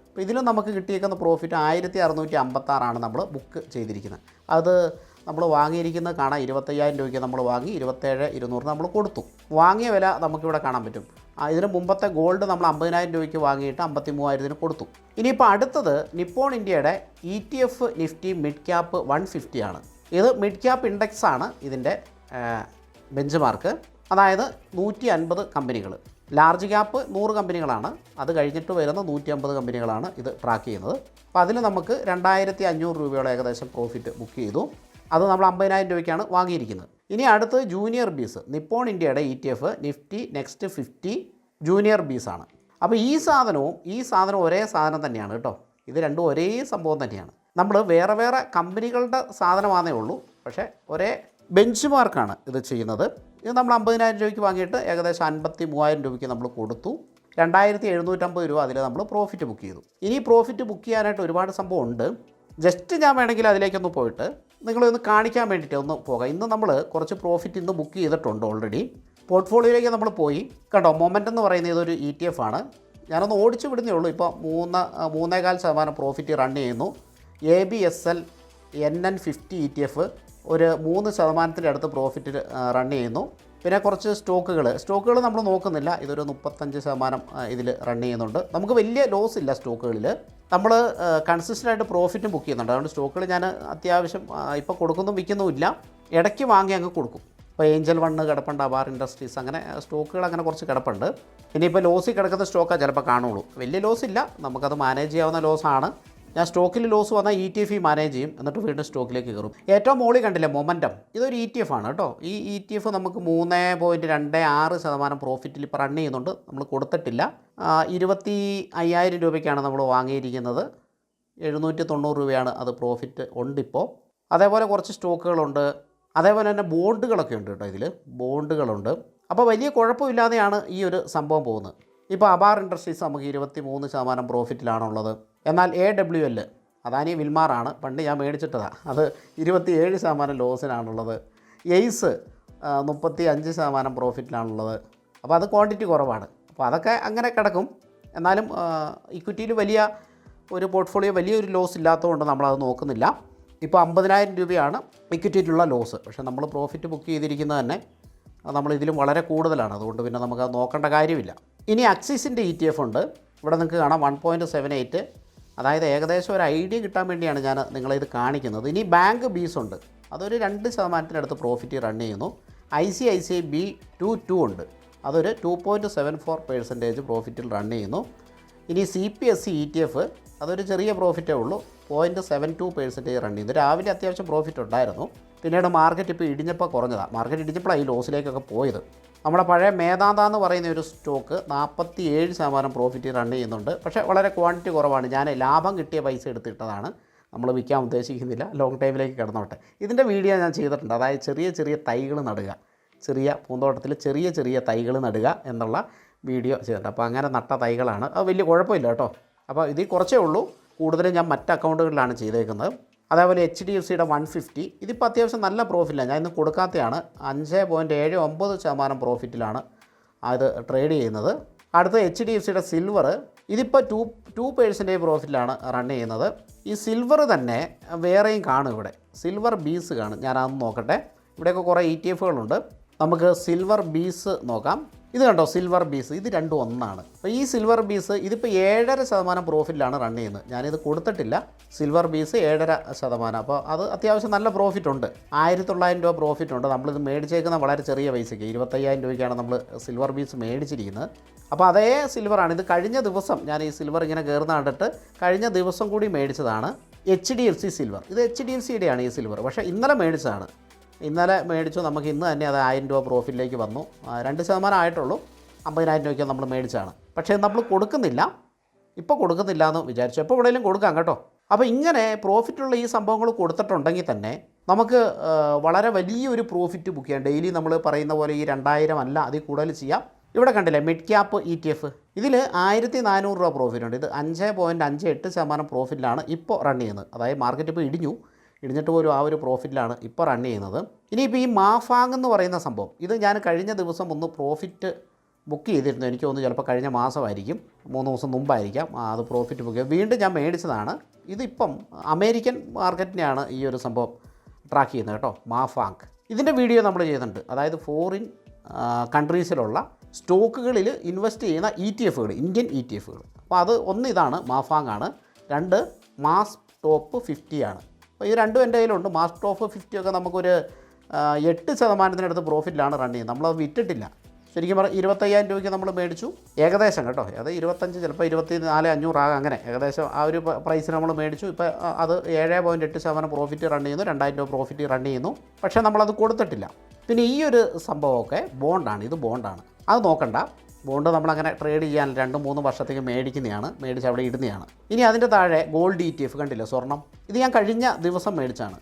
അപ്പോൾ ഇതിലും നമുക്ക് കിട്ടിയേക്കുന്ന പ്രോഫിറ്റ് ആയിരത്തി അറുന്നൂറ്റി അമ്പത്താറാണ് നമ്മൾ ബുക്ക് ചെയ്തിരിക്കുന്നത്. അത് നമ്മൾ വാങ്ങിയിരിക്കുന്ന കാണാം ഇരുപത്തയ്യായിരം രൂപയ്ക്ക് നമ്മൾ വാങ്ങി ഇരുപത്തേഴ് ഇരുന്നൂറ് നമ്മൾ കൊടുത്തു. വാങ്ങിയ വില നമുക്കിവിടെ കാണാൻ പറ്റും. ഇതിന് മുമ്പത്തെ ഗോൾഡ് നമ്മൾ അമ്പതിനായിരം രൂപയ്ക്ക് വാങ്ങിയിട്ട് അമ്പത്തി മൂവായിരത്തിന് കൊടുത്തു. ഇനിയിപ്പോൾ അടുത്തത് നിപ്പോൺ ഇന്ത്യയുടെ E T F Nifty mid cap one fifty ആണ്. ഇത് മിഡ് ക്യാപ്പ് ഇൻഡെക്സ് ആണ് ഇതിന്റെ ബെഞ്ച് മാർക്ക് അതായത് നൂറ്റി അൻപത് കമ്പനികൾ. ലാർജ് ക്യാപ്പ് നൂറ് കമ്പനികളാണ്. അത് കഴിഞ്ഞിട്ട് വരുന്ന നൂറ്റി അമ്പത് കമ്പനികളാണ് ഇത് ട്രാക്ക് ചെയ്യുന്നത്. അപ്പോൾ അതിൽ നമുക്ക് രണ്ടായിരത്തി അഞ്ഞൂറ് രൂപയോളം ഏകദേശം പ്രോഫിറ്റ് ബുക്ക് ചെയ്തു. അത് നമ്മൾ അമ്പതിനായിരം രൂപയ്ക്കാണ് വാങ്ങിയിരിക്കുന്നത്. ഇനി അടുത്ത് ജൂനിയർ ബീസ് നിപ്പോൺ ഇന്ത്യയുടെ E T F Nifty next fifty junior bees ആണ്. അപ്പോൾ ഈ സാധനവും ഈ സാധനവും ഒരേ സാധനം തന്നെയാണ് കേട്ടോ. ഇത് രണ്ടും ഒരേ സംഭവം തന്നെയാണ്. നമ്മൾ വേറെ വേറെ കമ്പനികളുടെ സാധനമാണേ ഉള്ളൂ. പക്ഷേ ഒരേ ബെഞ്ച് മാർക്കാണ് ഇത് ചെയ്യുന്നത്. ഇത് നമ്മൾ അമ്പതിനായിരം രൂപയ്ക്ക് വാങ്ങിയിട്ട് ഏകദേശം അൻപത്തി മൂവായിരം രൂപയ്ക്ക് നമ്മൾ കൊടുത്തു. രണ്ടായിരത്തി എഴുന്നൂറ്റമ്പത് രൂപ അതിൽ നമ്മൾ പ്രോഫിറ്റ് ബുക്ക് ചെയ്തു. ഇനി പ്രോഫിറ്റ് ബുക്ക് ചെയ്യാനായിട്ട് ഒരുപാട് സംഭവം ഉണ്ട്. ജസ്റ്റ് ഞാൻ വേണമെങ്കിൽ അതിലേക്കൊന്ന് പോയിട്ട് നിങ്ങളെ ഒന്ന് കാണിക്കാൻ വേണ്ടിയിട്ട് ഒന്ന് പോകാം. ഇന്ന് നമ്മൾ കുറച്ച് പ്രോഫിറ്റ് ഇന്ന് ബുക്ക് ചെയ്തിട്ടുണ്ട് ഓൾറെഡി പോർട്ട്ഫോളിയോയിലേക്ക് നമ്മൾ പോയി. കണ്ടോ മൊമെന്റ് എന്ന് പറയുന്നത് ഇതൊരു ഇ ടി എഫ് ആണ്. ഞാനൊന്ന് ഓടിച്ചു വിടുന്നേ ഉള്ളൂ. ഇപ്പോൾ മൂന്ന് മൂന്നേകാൽ ശതമാനം പ്രോഫിറ്റ് റൺ ചെയ്യുന്നു. A B S L N N fifty E T F ഒരു മൂന്ന് ശതമാനത്തിന്റെ അടുത്ത് പ്രോഫിറ്റ് റൺ ചെയ്യുന്നു. പിന്നെ കുറച്ച് സ്റ്റോക്കുകൾ സ്റ്റോക്കുകൾ നമ്മൾ നോക്കുന്നില്ല. ഇതൊരു മുപ്പത്തഞ്ച് ശതമാനം ഇതിൽ റൺ ചെയ്യുന്നുണ്ട്. നമുക്ക് വലിയ ലോസ് ഇല്ല സ്റ്റോക്കുകളിൽ നമ്മൾ കൺസിസ്റ്റന്റ് ആയിട്ട് പ്രോഫിറ്റും ബുക്ക് ചെയ്യുന്നുണ്ട്. അതുകൊണ്ട് സ്റ്റോക്കുകൾ ഞാൻ അത്യാവശ്യം ഇപ്പോൾ കൊടുക്കുന്നു വിൽക്കുന്നുമില്ല. ഇടയ്ക്ക് വാങ്ങി അങ്ങ് കൊടുക്കും. ഇപ്പോൾ ഏഞ്ചൽ വണ്ണ് കിടപ്പുണ്ട് അബാർ ഇൻഡസ്ട്രീസ് അങ്ങനെ സ്റ്റോക്കുകൾ അങ്ങനെ കുറച്ച് കിടപ്പുണ്ട്. ഇനിയിപ്പോൾ ലോസിൽ കിടക്കുന്ന സ്റ്റോക്കാണ് ചിലപ്പോൾ കാണുള്ളൂ. വലിയ ലോസ് ഇല്ല. നമുക്കത് മാനേജ് ചെയ്യാവുന്ന ലോസാണ് ഞാൻ സ്റ്റോക്കിൽ ലോസ് വന്നാൽ ഇ ടി എഫ് മാനേജ് ചെയ്യും. എന്നിട്ട് വീണ്ടും സ്റ്റോക്കിലേക്ക് കയറും. ഏറ്റവും മോളി കണ്ടില്ലേ മൊമെന്റം ഇതൊരു ഇ ടി എഫ് ആണ് കേട്ടോ. ഈ ഇ ടി എഫ് നമുക്ക് മൂന്ന് പോയിന്റ് രണ്ട് ആറ് ശതമാനം പ്രോഫിറ്റിൽ ഇപ്പോൾ റൺ ചെയ്യുന്നുണ്ട്. നമ്മൾ കൊടുത്തിട്ടില്ല. ഇരുപത്തി അയ്യായിരം രൂപയ്ക്കാണ് നമ്മൾ വാങ്ങിയിരിക്കുന്നത്. എഴുന്നൂറ്റി തൊണ്ണൂറ് രൂപയാണ് അത് പ്രോഫിറ്റ് ഉണ്ട് ഇപ്പോൾ അതേപോലെ കുറച്ച് സ്റ്റോക്കുകളുണ്ട്. അതേപോലെ തന്നെ ബോണ്ടുകളൊക്കെ ഉണ്ട് കേട്ടോ ഇതിൽ ബോണ്ടുകളുണ്ട്. അപ്പോൾ വലിയ കുഴപ്പമില്ലാതെയാണ് ഈ ഒരു സംഭവം പോകുന്നത്. ഇപ്പോൾ അബാർ ഇൻഡസ്ട്രീസ് നമുക്ക് ഇരുപത്തി മൂന്ന് ശതമാനം പ്രോഫിറ്റിലാണുള്ളത്. എന്നാൽ എ ഡബ്ല്യു എൽ അദാനി വിൽമാറാണ്. പണ്ട് ഞാൻ മേടിച്ചിട്ടതാണ് അത് ഇരുപത്തി ഏഴ് ശതമാനം ലോസിനാണുള്ളത്. എയ്സ് മുപ്പത്തി അഞ്ച് ശതമാനം പ്രോഫിറ്റിലാണുള്ളത്. അപ്പോൾ അത് ക്വാണ്ടിറ്റി കുറവാണ്. അപ്പോൾ അതൊക്കെ അങ്ങനെ കിടക്കും. എന്നാലും ഇക്വിറ്റിയിൽ വലിയ ഒരു പോർട്ട്ഫോളിയോ വലിയൊരു ലോസ് ഇല്ലാത്തതുകൊണ്ട് നമ്മളത് നോക്കുന്നില്ല. ഇപ്പോൾ അമ്പതിനായിരം രൂപയാണ് ഇക്വിറ്റിയിലുള്ള ലോസ്. പക്ഷേ നമ്മൾ പ്രോഫിറ്റ് ബുക്ക് ചെയ്തിരിക്കുന്നത് തന്നെ നമ്മൾ ഇതിലും വളരെ കൂടുതലാണ്. അതുകൊണ്ട് പിന്നെ നമുക്കത് നോക്കേണ്ട കാര്യമില്ല. ഇനി അക്സിസിന്റെ ഇ ടി എഫ് ഉണ്ട്. ഇവിടെ നിങ്ങൾക്ക് കാണാം വൺ പോയിന്റ് സെവൻ എയ്റ്റ് അതായത് ഏകദേശം ഒരു ഐഡിയ കിട്ടാൻ വേണ്ടിയാണ് ഞാൻ നിങ്ങളെ ഇത് കാണിക്കുന്നത്. ഇനി ബാങ്ക് ബീസ് ഉണ്ട്. അതൊരു രണ്ട് ശതമാനത്തിനടുത്ത് പ്രോഫിറ്റ് റൺ ചെയ്യുന്നു. I C I C B two two ഉണ്ട്. അതൊരു two point seven four percentage പ്രോഫിറ്റിൽ run ചെയ്യുന്നു. ഇനി C P S E T F F അതൊരു ചെറിയ പ്രോഫിറ്റേ ഉള്ളൂ. Point seven two percentage run ചെയ്യുന്നു. രാവിലെ അത്യാവശ്യം പ്രോഫിറ്റ് ഉണ്ടായിരുന്നു. പിന്നീട് മാർക്കറ്റ് ഇപ്പോൾ ഇടിഞ്ഞപ്പോൾ കുറഞ്ഞതാണ് മാർക്കറ്റ് ഇടിഞ്ഞപ്പോഴാണ് ഈ ലോസിലേക്കൊക്കെ പോയത്. നമ്മുടെ പഴയ മേധാന്ത എന്ന് പറയുന്ന ഒരു സ്റ്റോക്ക് നാൽപ്പത്തി ഏഴ് ശതമാനം പ്രോഫിറ്റ് റൺ ചെയ്യുന്നുണ്ട്. പക്ഷേ വളരെ ക്വാണ്ടിറ്റി കുറവാണ്. ഞാൻ ലാഭം കിട്ടിയ പൈസ എടുത്തിട്ടതാണ്. നമ്മൾ വിൽക്കാൻ ഉദ്ദേശിക്കുന്നില്ല. ലോങ് ടൈമിലേക്ക് കിടന്നോട്ടെ. ഇതിന്റെ വീഡിയോ ഞാൻ ചെയ്തിട്ടുണ്ട്. അതായത് ചെറിയ ചെറിയ തൈകൾ നടുക. ചെറിയ പൂന്തോട്ടത്തിൽ ചെറിയ ചെറിയ തൈകൾ നടുക എന്നുള്ള വീഡിയോ ചെയ്തിട്ടുണ്ട്. അപ്പോൾ അങ്ങനെ നട്ട തൈകളാണ്. അത് വലിയ കുഴപ്പമില്ല കേട്ടോ. അപ്പോൾ ഇതിൽ കുറച്ചേ ഉള്ളൂ. കൂടുതലും ഞാൻ മറ്റ് അക്കൗണ്ടുകളിലാണ് ചെയ്തേക്കുന്നത്. അതേപോലെ എച്ച് ഡി എഫ് സിയുടെ വൺ ഫിഫ്റ്റി ഇതിപ്പോൾ അത്യാവശ്യം നല്ല പ്രോഫിറ്റിലാണ് ഞാൻ ഇന്ന് കൊടുക്കാത്തതാണ് അഞ്ച് പോയിന്റ് ഏഴ് ഒമ്പത് ശതമാനം പ്രോഫിറ്റിലാണ് അത് ട്രേഡ് ചെയ്യുന്നത്. അടുത്ത എച്ച് ഡി എഫ് സിയുടെ സിൽവർ ഇതിപ്പോൾ ടു ടു പേഴ്സന്റേജ് പ്രോഫിറ്റിലാണ് റൺ ചെയ്യുന്നത്. ഈ സിൽവർ തന്നെ വേറെയും കാണും ഇവിടെ. സിൽവർ ബീസ് കാണും. ഞാൻ അതൊന്ന് നോക്കട്ടെ. ഇവിടെയൊക്കെ കുറേ ഇ ടി എഫുകളുണ്ട് നമുക്ക് സിൽവർ ബീസ് നോക്കാം. ഇത് കണ്ടോ സിൽവർ ബീസ് ഇത് രണ്ടും ഒന്നാണ്. അപ്പോൾ ഈ സിൽവർ ബീസ് ഇതിപ്പോൾ ഏഴര ശതമാനം പ്രോഫിറ്റിലാണ് റൺ ചെയ്യുന്നത്. ഞാനിത് കൊടുത്തിട്ടില്ല. സിൽവർ ബീസ് ഏഴര ശതമാനം. അപ്പോൾ അത് അത്യാവശ്യം നല്ല പ്രോഫിറ്റ് ഉണ്ട്. ആയിരത്തി തൊള്ളായിരം രൂപ പ്രോഫിറ്റ് ഉണ്ട്. നമ്മളിത് മേടിച്ചേക്കുന്ന വളരെ ചെറിയ പൈസയ്ക്ക്. ഇരുപത്തയ്യായിരം രൂപയ്ക്കാണ് നമ്മൾ സിൽവർ ബീസ് മേടിച്ചിരിക്കുന്നത്. അപ്പോൾ അതേ സിൽവറാണ് ഇത് കഴിഞ്ഞ ദിവസം ഞാൻ ഈ സിൽവർ ഇങ്ങനെ കയറുന്ന കണ്ടിട്ട് കഴിഞ്ഞ ദിവസം കൂടി മേടിച്ചതാണ് H D F C silver ഇത് എച്ച് ഡി എഫ് സിയുടെയാണ് ഈ സിൽവർ പക്ഷേ ഇന്നലെ മേടിച്ചതാണ്. ഇന്നലെ മേടിച്ചു. നമുക്ക് ഇന്ന് തന്നെ അത് ആയിരം രൂപ പ്രോഫിറ്റിലേക്ക് വന്നു. രണ്ട് ശതമാനം ആയിട്ടുള്ളൂ. അമ്പതിനായിരം രൂപയ്ക്ക് നമ്മൾ മേടിച്ചാണ് പക്ഷേ നമ്മൾ കൊടുക്കുന്നില്ല. ഇപ്പോൾ കൊടുക്കുന്നില്ല എന്ന് വിചാരിച്ചു. എപ്പോൾ എവിടെയെങ്കിലും കൊടുക്കാം കേട്ടോ. അപ്പോൾ ഇങ്ങനെ പ്രോഫിറ്റുള്ള ഈ സംഭവങ്ങൾ കൊടുത്തിട്ടുണ്ടെങ്കിൽ തന്നെ നമുക്ക് വളരെ വലിയൊരു പ്രോഫിറ്റ് ബുക്ക് ചെയ്യാം. ഡെയിലി നമ്മൾ പറയുന്ന പോലെ ഈ രണ്ടായിരം അല്ല അതിൽ കൂടുതൽ ചെയ്യാം. ഇവിടെ കണ്ടില്ലേ mid cap E T F ഇതിൽ ആയിരത്തി നാനൂറ് രൂപ പ്രോഫിറ്റ് ഉണ്ട്. ഇത് അഞ്ച് പോയിന്റ് അഞ്ച് എട്ട് ശതമാനം പ്രോഫിറ്റിലാണ് ഇപ്പോൾ റൺ ചെയ്യുന്നത്. അതായത് മാർക്കറ്റ് ഇപ്പോൾ ഇടിഞ്ഞു. ഇടിഞ്ഞിട്ട് പോലും ആ ഒരു പ്രോഫിറ്റിലാണ് ഇപ്പോൾ റൺ ചെയ്യുന്നത്. ഇനിയിപ്പോൾ ഈ മാഫാങ് എന്ന് പറയുന്ന സംഭവം ഇത് ഞാൻ കഴിഞ്ഞ ദിവസം ഒന്ന് പ്രോഫിറ്റ് ബുക്ക് ചെയ്തിരുന്നു. എനിക്ക് തോന്നുന്നു ചിലപ്പോൾ കഴിഞ്ഞ മാസമായിരിക്കും മൂന്ന് ദിവസം മുമ്പായിരിക്കാം അത് പ്രോഫിറ്റ് ബുക്ക് വീണ്ടും ഞാൻ മേടിച്ചതാണ്. ഇതിപ്പം അമേരിക്കൻ മാർക്കറ്റിനെയാണ് ഈ ഒരു സംഭവം ട്രാക്ക് ചെയ്യുന്നത് കേട്ടോ മാഫാങ്. ഇതിന്റെ വീഡിയോ നമ്മൾ ചെയ്തിട്ടുണ്ട്. അതായത് ഫോറിൻ കൺട്രീസിലുള്ള സ്റ്റോക്കുകളിൽ ഇൻവെസ്റ്റ് ചെയ്യുന്ന ഇ ടി എഫുകൾ ഇന്ത്യൻ ഇ ടി എഫുകൾ അപ്പോൾ അത് ഒന്ന് ഇതാണ് മാഫാങ് ആണ്. രണ്ട് മാസ് ടോപ്പ് ഫിഫ്റ്റി ആണ്. അപ്പോൾ ഈ രണ്ടും എന്റെ കയ്യിലുണ്ട്. മാസ് ഫിഫ്റ്റി ഒക്കെ നമുക്കൊരു എട്ട് ശതമാനത്തിനടുത്ത് പ്രോഫിറ്റിലാണ് റൺ ചെയ്യുന്നത്. നമ്മളത് വിറ്റിട്ടില്ല. ശരിക്കും പറഞ്ഞാൽ ഇരുപത്തയ്യായിരം രൂപയ്ക്ക് നമ്മൾ മേടിച്ചു. ഏകദേശം കേട്ടോ. അത് ഇരുപത്തഞ്ച് ചിലപ്പോൾ ഇരുപത്തി നാല് അഞ്ഞൂറാകാം അങ്ങനെ. ഏകദേശം ആ ഒരു പ്രൈസിന് നമ്മൾ മേടിച്ചു. ഇപ്പോൾ അത് ഏഴ് പോയിന്റ് എട്ട് ശതമാനം പ്രോഫിറ്റ് റൺ ചെയ്യുന്നു. രണ്ടായിരം രൂപ പ്രോഫിറ്റ് റൺ ചെയ്യുന്നു. പക്ഷേ നമ്മളത് കൊടുത്തിട്ടില്ല. പിന്നെ ഈ ഒരു സംഭവമൊക്കെ ബോണ്ടാണ് ഇത് ബോണ്ടാണ് അത് നോക്കണ്ട. ബോണ്ട് നമ്മളങ്ങനെ ട്രേഡ് ചെയ്യാൻ രണ്ട് മൂന്ന് വർഷത്തേക്ക് മേടിക്കുന്നതാണ് മേടിച്ച് അവിടെ ഇടുന്നതാണ് ഇനി അതിന്റെ താഴെ ഗോൾഡ് ഇ ടി എഫ് കണ്ടില്ല സ്വർണം? ഇത് ഞാൻ കഴിഞ്ഞ ദിവസം മേടിച്ചാണ്.